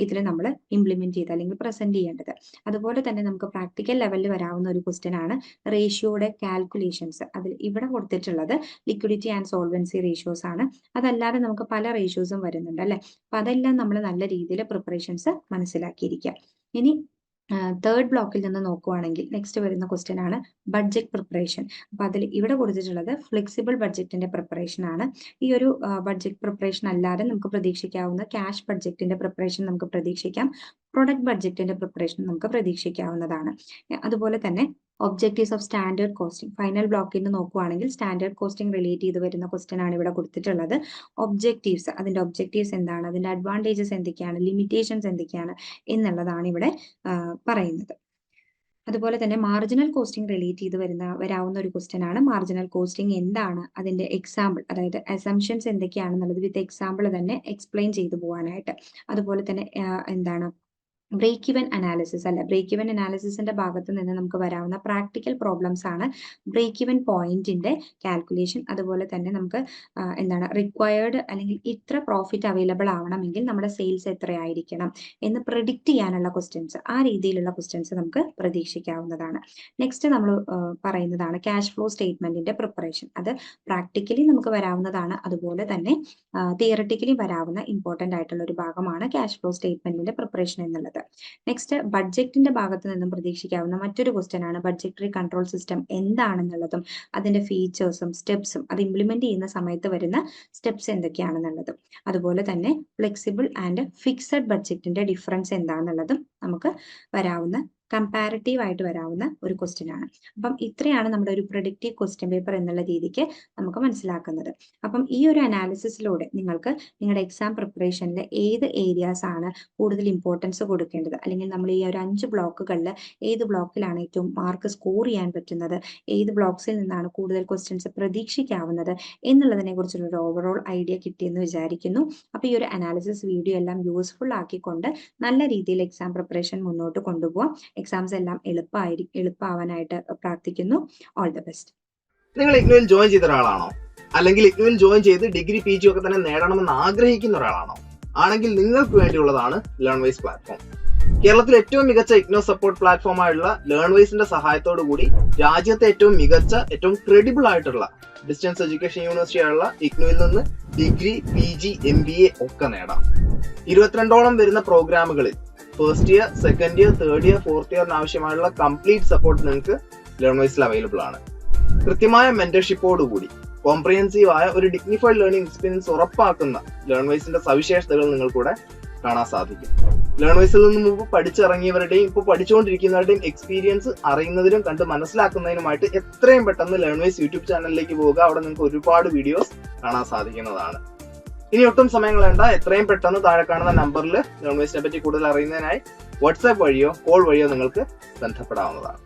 ഇതിൽ നമ്മൾ ഇംപ്ലിമെന്റ് ചെയ്ത് അല്ലെങ്കിൽ പ്രസന്റ് ചെയ്യേണ്ടത്. അതുപോലെ തന്നെ നമുക്ക് പ്രാക്ടിക്കൽ ലെവലിൽ വരാവുന്ന ഒരു ക്വസ്റ്റ്യൻ ആണ് റേഷ്യോയുടെ കാൽക്കുലേഷൻസ് അതിൽ ഇവിടെ കൊടുത്തിട്ടുള്ളത് ലിക്വിഡിറ്റി ആൻഡ് സോൾവൻസി റേഷ്യോസ് ആണ്. അതല്ലാതെ നമുക്ക് പല റേഷ്യോസും വരുന്നുണ്ട് അല്ലെ? അപ്പൊ അതെല്ലാം നമ്മൾ നല്ല രീതിയിൽ പ്രിപ്പറേഷൻസ് മനസ്സിലാക്കിയിരിക്കുക. ഇനി തേർഡ് ബ്ലോക്കിൽ നിന്ന് നോക്കുവാണെങ്കിൽ നെക്സ്റ്റ് വരുന്ന ക്വസ്റ്റ്യൻ ആണ് ബഡ്ജറ്റ് പ്രിപ്പറേഷൻ അപ്പൊ അതിൽ ഇവിടെ കൊടുത്തിട്ടുള്ളത് ഫ്ലെക്സിബിൾ ബഡ്ജറ്റിന്റെ പ്രിപ്പറേഷൻ ആണ്. ഈ ഒരു ബഡ്ജറ്റ് പ്രിപ്പറേഷൻ അല്ലാതെ നമുക്ക് പ്രതീക്ഷിക്കാവുന്ന ക്യാഷ് ബഡ്ജറ്റിന്റെ പ്രിപ്പറേഷൻ നമുക്ക് പ്രതീക്ഷിക്കാം. പ്രൊഡക്റ്റ് ബഡ്ജറ്റിന്റെ പ്രിപ്പറേഷൻ നമുക്ക് പ്രതീക്ഷിക്കാവുന്നതാണ്. അതുപോലെ തന്നെ objectives of standard costing final ബ്ലോക്കിൽ നിന്ന് നോക്കുവാണെങ്കിൽ സ്റ്റാൻഡേർഡ് കോസ്റ്റിംഗ് റിലേറ്റ് ചെയ്ത് വരുന്ന ക്വസ്റ്റ്യൻ ആണ് ഇവിടെ കൊടുത്തിട്ടുള്ളത്. ഒബ്ജക്റ്റീവ്സ് അതിന്റെ ഒബ്ജക്റ്റീവ്സ് എന്താണ്? അതിന്റെ അഡ്വാന്റേജസ് എന്തൊക്കെയാണ്? ലിമിറ്റേഷൻസ് എന്തൊക്കെയാണ്? എന്നുള്ളതാണ് ഇവിടെ പറയുന്നത്. അതുപോലെ തന്നെ മാർജിനൽ കോസ്റ്റിംഗ് റിലേറ്റ് ചെയ്ത് വരുന്ന വരാവുന്ന ഒരു ക്വസ്റ്റ്യൻ ആണ്. മാർജിനൽ കോസ്റ്റിംഗ് എന്താണ്? അതിന്റെ എക്സാമ്പിൾ അതായത് അസംഷൻസ് എന്തൊക്കെയാണെന്നുള്ളത് വിത്ത് എക്സാമ്പിൾ തന്നെ എക്സ്പ്ലെയിൻ ചെയ്തു പോകാനായിട്ട് അതുപോലെ തന്നെ എന്താണ്? ബ്രേക്ക് ഇവൻ അനാലിസിസ് അല്ല ബ്രേക്ക് ഇവൻ അനാലിസിസിന്റെ ഭാഗത്ത് നിന്ന് നമുക്ക് വരാവുന്ന പ്രാക്ടിക്കൽ പ്രോബ്ലംസ് ആണ് ബ്രേക്ക് ഇവൻ പോയിന്റിന്റെ കാൽക്കുലേഷൻ അതുപോലെ തന്നെ നമുക്ക് എന്താണ് റിക്വയർഡ് അല്ലെങ്കിൽ ഇത്ര പ്രോഫിറ്റ് അവൈലബിൾ ആവണമെങ്കിൽ നമ്മുടെ സെയിൽസ് എത്രയായിരിക്കണം എന്ന് പ്രിഡിക്റ്റ് ചെയ്യാനുള്ള ക്വസ്റ്റ്യൻസ് ആ രീതിയിലുള്ള ക്വസ്റ്റ്യൻസ് നമുക്ക് പ്രതീക്ഷിക്കാവുന്നതാണ്. നെക്സ്റ്റ് നമ്മൾ പറയുന്നതാണ് ക്യാഷ് ഫ്ലോ സ്റ്റേറ്റ്മെന്റിന്റെ പ്രിപ്പറേഷൻ അത് പ്രാക്ടിക്കലി നമുക്ക് വരാവുന്നതാണ്. അതുപോലെ തന്നെ തിയറട്ടിക്കലി വരാവുന്ന ഇമ്പോർട്ടന്റ് ആയിട്ടുള്ള ഒരു ഭാഗമാണ് ക്യാഷ് ഫ്ലോ സ്റ്റേറ്റ്മെന്റിന്റെ പ്രിപ്പറേഷൻ എന്നുള്ളത്. നെക്സ്റ്റ് ബഡ്ജറ്റിന്റെ ഭാഗത്ത് നിന്നും പ്രതീക്ഷിക്കാവുന്ന മറ്റൊരു ക്വസ്റ്റ്യൻ ആണ്. ബഡ്ജറ്ററി കൺട്രോൾ സിസ്റ്റം എന്താണെന്നുള്ളതും അതിന്റെ ഫീച്ചേഴ്സും സ്റ്റെപ്സും അത് ഇംപ്ലിമെന്റ് ചെയ്യുന്ന സമയത്ത് വരുന്ന സ്റ്റെപ്സ് എന്തൊക്കെയാണെന്നുള്ളതും. അതുപോലെ തന്നെ ഫ്ലെക്സിബിൾ ആൻഡ് ഫിക്സഡ് ബഡ്ജറ്റിന്റെ ഡിഫറൻസ് എന്താണെന്നുള്ളതും നമുക്ക് വരാവുന്ന കമ്പാരിറ്റീവ് ആയിട്ട് വരാവുന്ന ഒരു ക്വസ്റ്റ്യൻ ആണ്. അപ്പം ഇത്രയാണ് നമ്മുടെ ഒരു പ്രൊഡിക്റ്റീവ് ക്വസ്റ്റ്യൻ പേപ്പർ എന്നുള്ള രീതിക്ക് നമുക്ക് മനസ്സിലാക്കുന്നത്. അപ്പം ഈ ഒരു അനാലിസിസിലൂടെ നിങ്ങൾക്ക് നിങ്ങളുടെ എക്സാം പ്രിപ്പറേഷനിൽ ഏത് ഏരിയാസ് ആണ് കൂടുതൽ ഇമ്പോർട്ടൻസ് കൊടുക്കേണ്ടത്? അല്ലെങ്കിൽ നമ്മൾ ഈ ഒരു അഞ്ച് ബ്ലോക്കുകളിൽ ഏത് ബ്ലോക്കിലാണ് ഏറ്റവും മാർക്ക് സ്കോർ ചെയ്യാൻ പറ്റുന്നത്? ഏത് ബ്ലോക്സിൽ നിന്നാണ് കൂടുതൽ ക്വസ്റ്റ്യൻസ് പ്രതീക്ഷിക്കാവുന്നത്? എന്നുള്ളതിനെ കുറിച്ചുള്ള ഒരു ഓവറോൾ ഐഡിയ കിട്ടിയെന്ന് വിചാരിക്കുന്നു. അപ്പോൾ ഈ ഒരു അനാലിസിസ് വീഡിയോ എല്ലാം യൂസ്ഫുൾ ആക്കിക്കൊണ്ട് നല്ല രീതിയിൽ എക്സാം പ്രിപ്പറേഷൻ മുന്നോട്ട് കൊണ്ടുപോകാം എക്സാംസ് എല്ലാം എളുപ്പമായി എളുപ്പമാവാനായിട്ട് പ്രാർത്ഥിക്കുന്നു. ഓൾ ദ ബെസ്റ്റ് നിങ്ങൾ ഇഗ്നുവിൽ ജോയിൻ ചെയ്ത ഒരാളാണോ? അല്ലെങ്കിൽ ഇഗ്നുവിൽ ജോയിൻ ചെയ്ത് ഡിഗ്രി പി ജി ഒക്കെ തന്നെ നേടണമെന്ന് ആഗ്രഹിക്കുന്ന ഒരാളാണോ? ആണെങ്കിൽ നിങ്ങൾക്ക് വേണ്ടിയുള്ളതാണ് ലേൺ വൈസ് പ്ലാറ്റ്ഫോം കേരളത്തിലെ ഏറ്റവും മികച്ച ഇഗ്നോ സപ്പോർട്ട് പ്ലാറ്റ്ഫോമായുള്ള ലേൺ വൈസിന്റെ സഹായത്തോടു കൂടി രാജ്യത്തെ ഏറ്റവും മികച്ച ഏറ്റവും ക്രെഡിബിൾ ആയിട്ടുള്ള ഡിസ്റ്റൻസ് എഡ്യൂക്കേഷൻ യൂണിവേഴ്സിറ്റി ആയുള്ള ഇഗ്നുവിൽ നിന്ന് degree P G M B A ഒക്കെ നേടാം. ഇരുപത്തിരണ്ടോളം വരുന്ന പ്രോഗ്രാമുകളിൽ first year second year third year fourth ഇയറിന് ആവശ്യമായുള്ള കംപ്ലീറ്റ് സപ്പോർട്ട് നിങ്ങൾക്ക് ലേൺ വൈസിൽ അവൈലബിൾ ആണ്. കൃത്യമായ മെന്റർഷിപ്പോടുകൂടി കോംപ്രിഹെൻസീവ് ആയ ഒരു ഡിഗ്നിഫൈഡ് ലേണിംഗ് എക്സ്പീരിയൻസ് ഉറപ്പാക്കുന്ന ലേൺ വൈസിന്റെ സവിശേഷതകൾ നിങ്ങൾക്കൂടെ കാണാൻ സാധിക്കും. ലേൺ വൈസിൽ നിന്ന് മുമ്പ് പഠിച്ചിറങ്ങിയവരുടെയും ഇപ്പോൾ പഠിച്ചുകൊണ്ടിരിക്കുന്നവരുടെയും എക്സ്പീരിയൻസ് അറിയുന്നതിനും കണ്ട് മനസ്സിലാക്കുന്നതിനുമായിട്ട് എത്രയും പെട്ടെന്ന് ലേൺ വൈസ് യൂട്യൂബ് ചാനലിലേക്ക് പോവുക. അവിടെ നിങ്ങൾക്ക് ഒരുപാട് വീഡിയോസ് കാണാൻ സാധിക്കുന്നതാണ്. ഇനി ഒട്ടും സമയം കളയണ്ട. എത്രയും പെട്ടെന്ന് താഴെ കാണുന്ന നമ്പറിൽ ഗവൺമെന്റിനെ പറ്റി കൂടുതൽ അറിയുന്നതിനായി വാട്സാപ്പ് വഴിയോ കോൾ വഴിയോ നിങ്ങൾക്ക് ബന്ധപ്പെടാവുന്നതാണ്.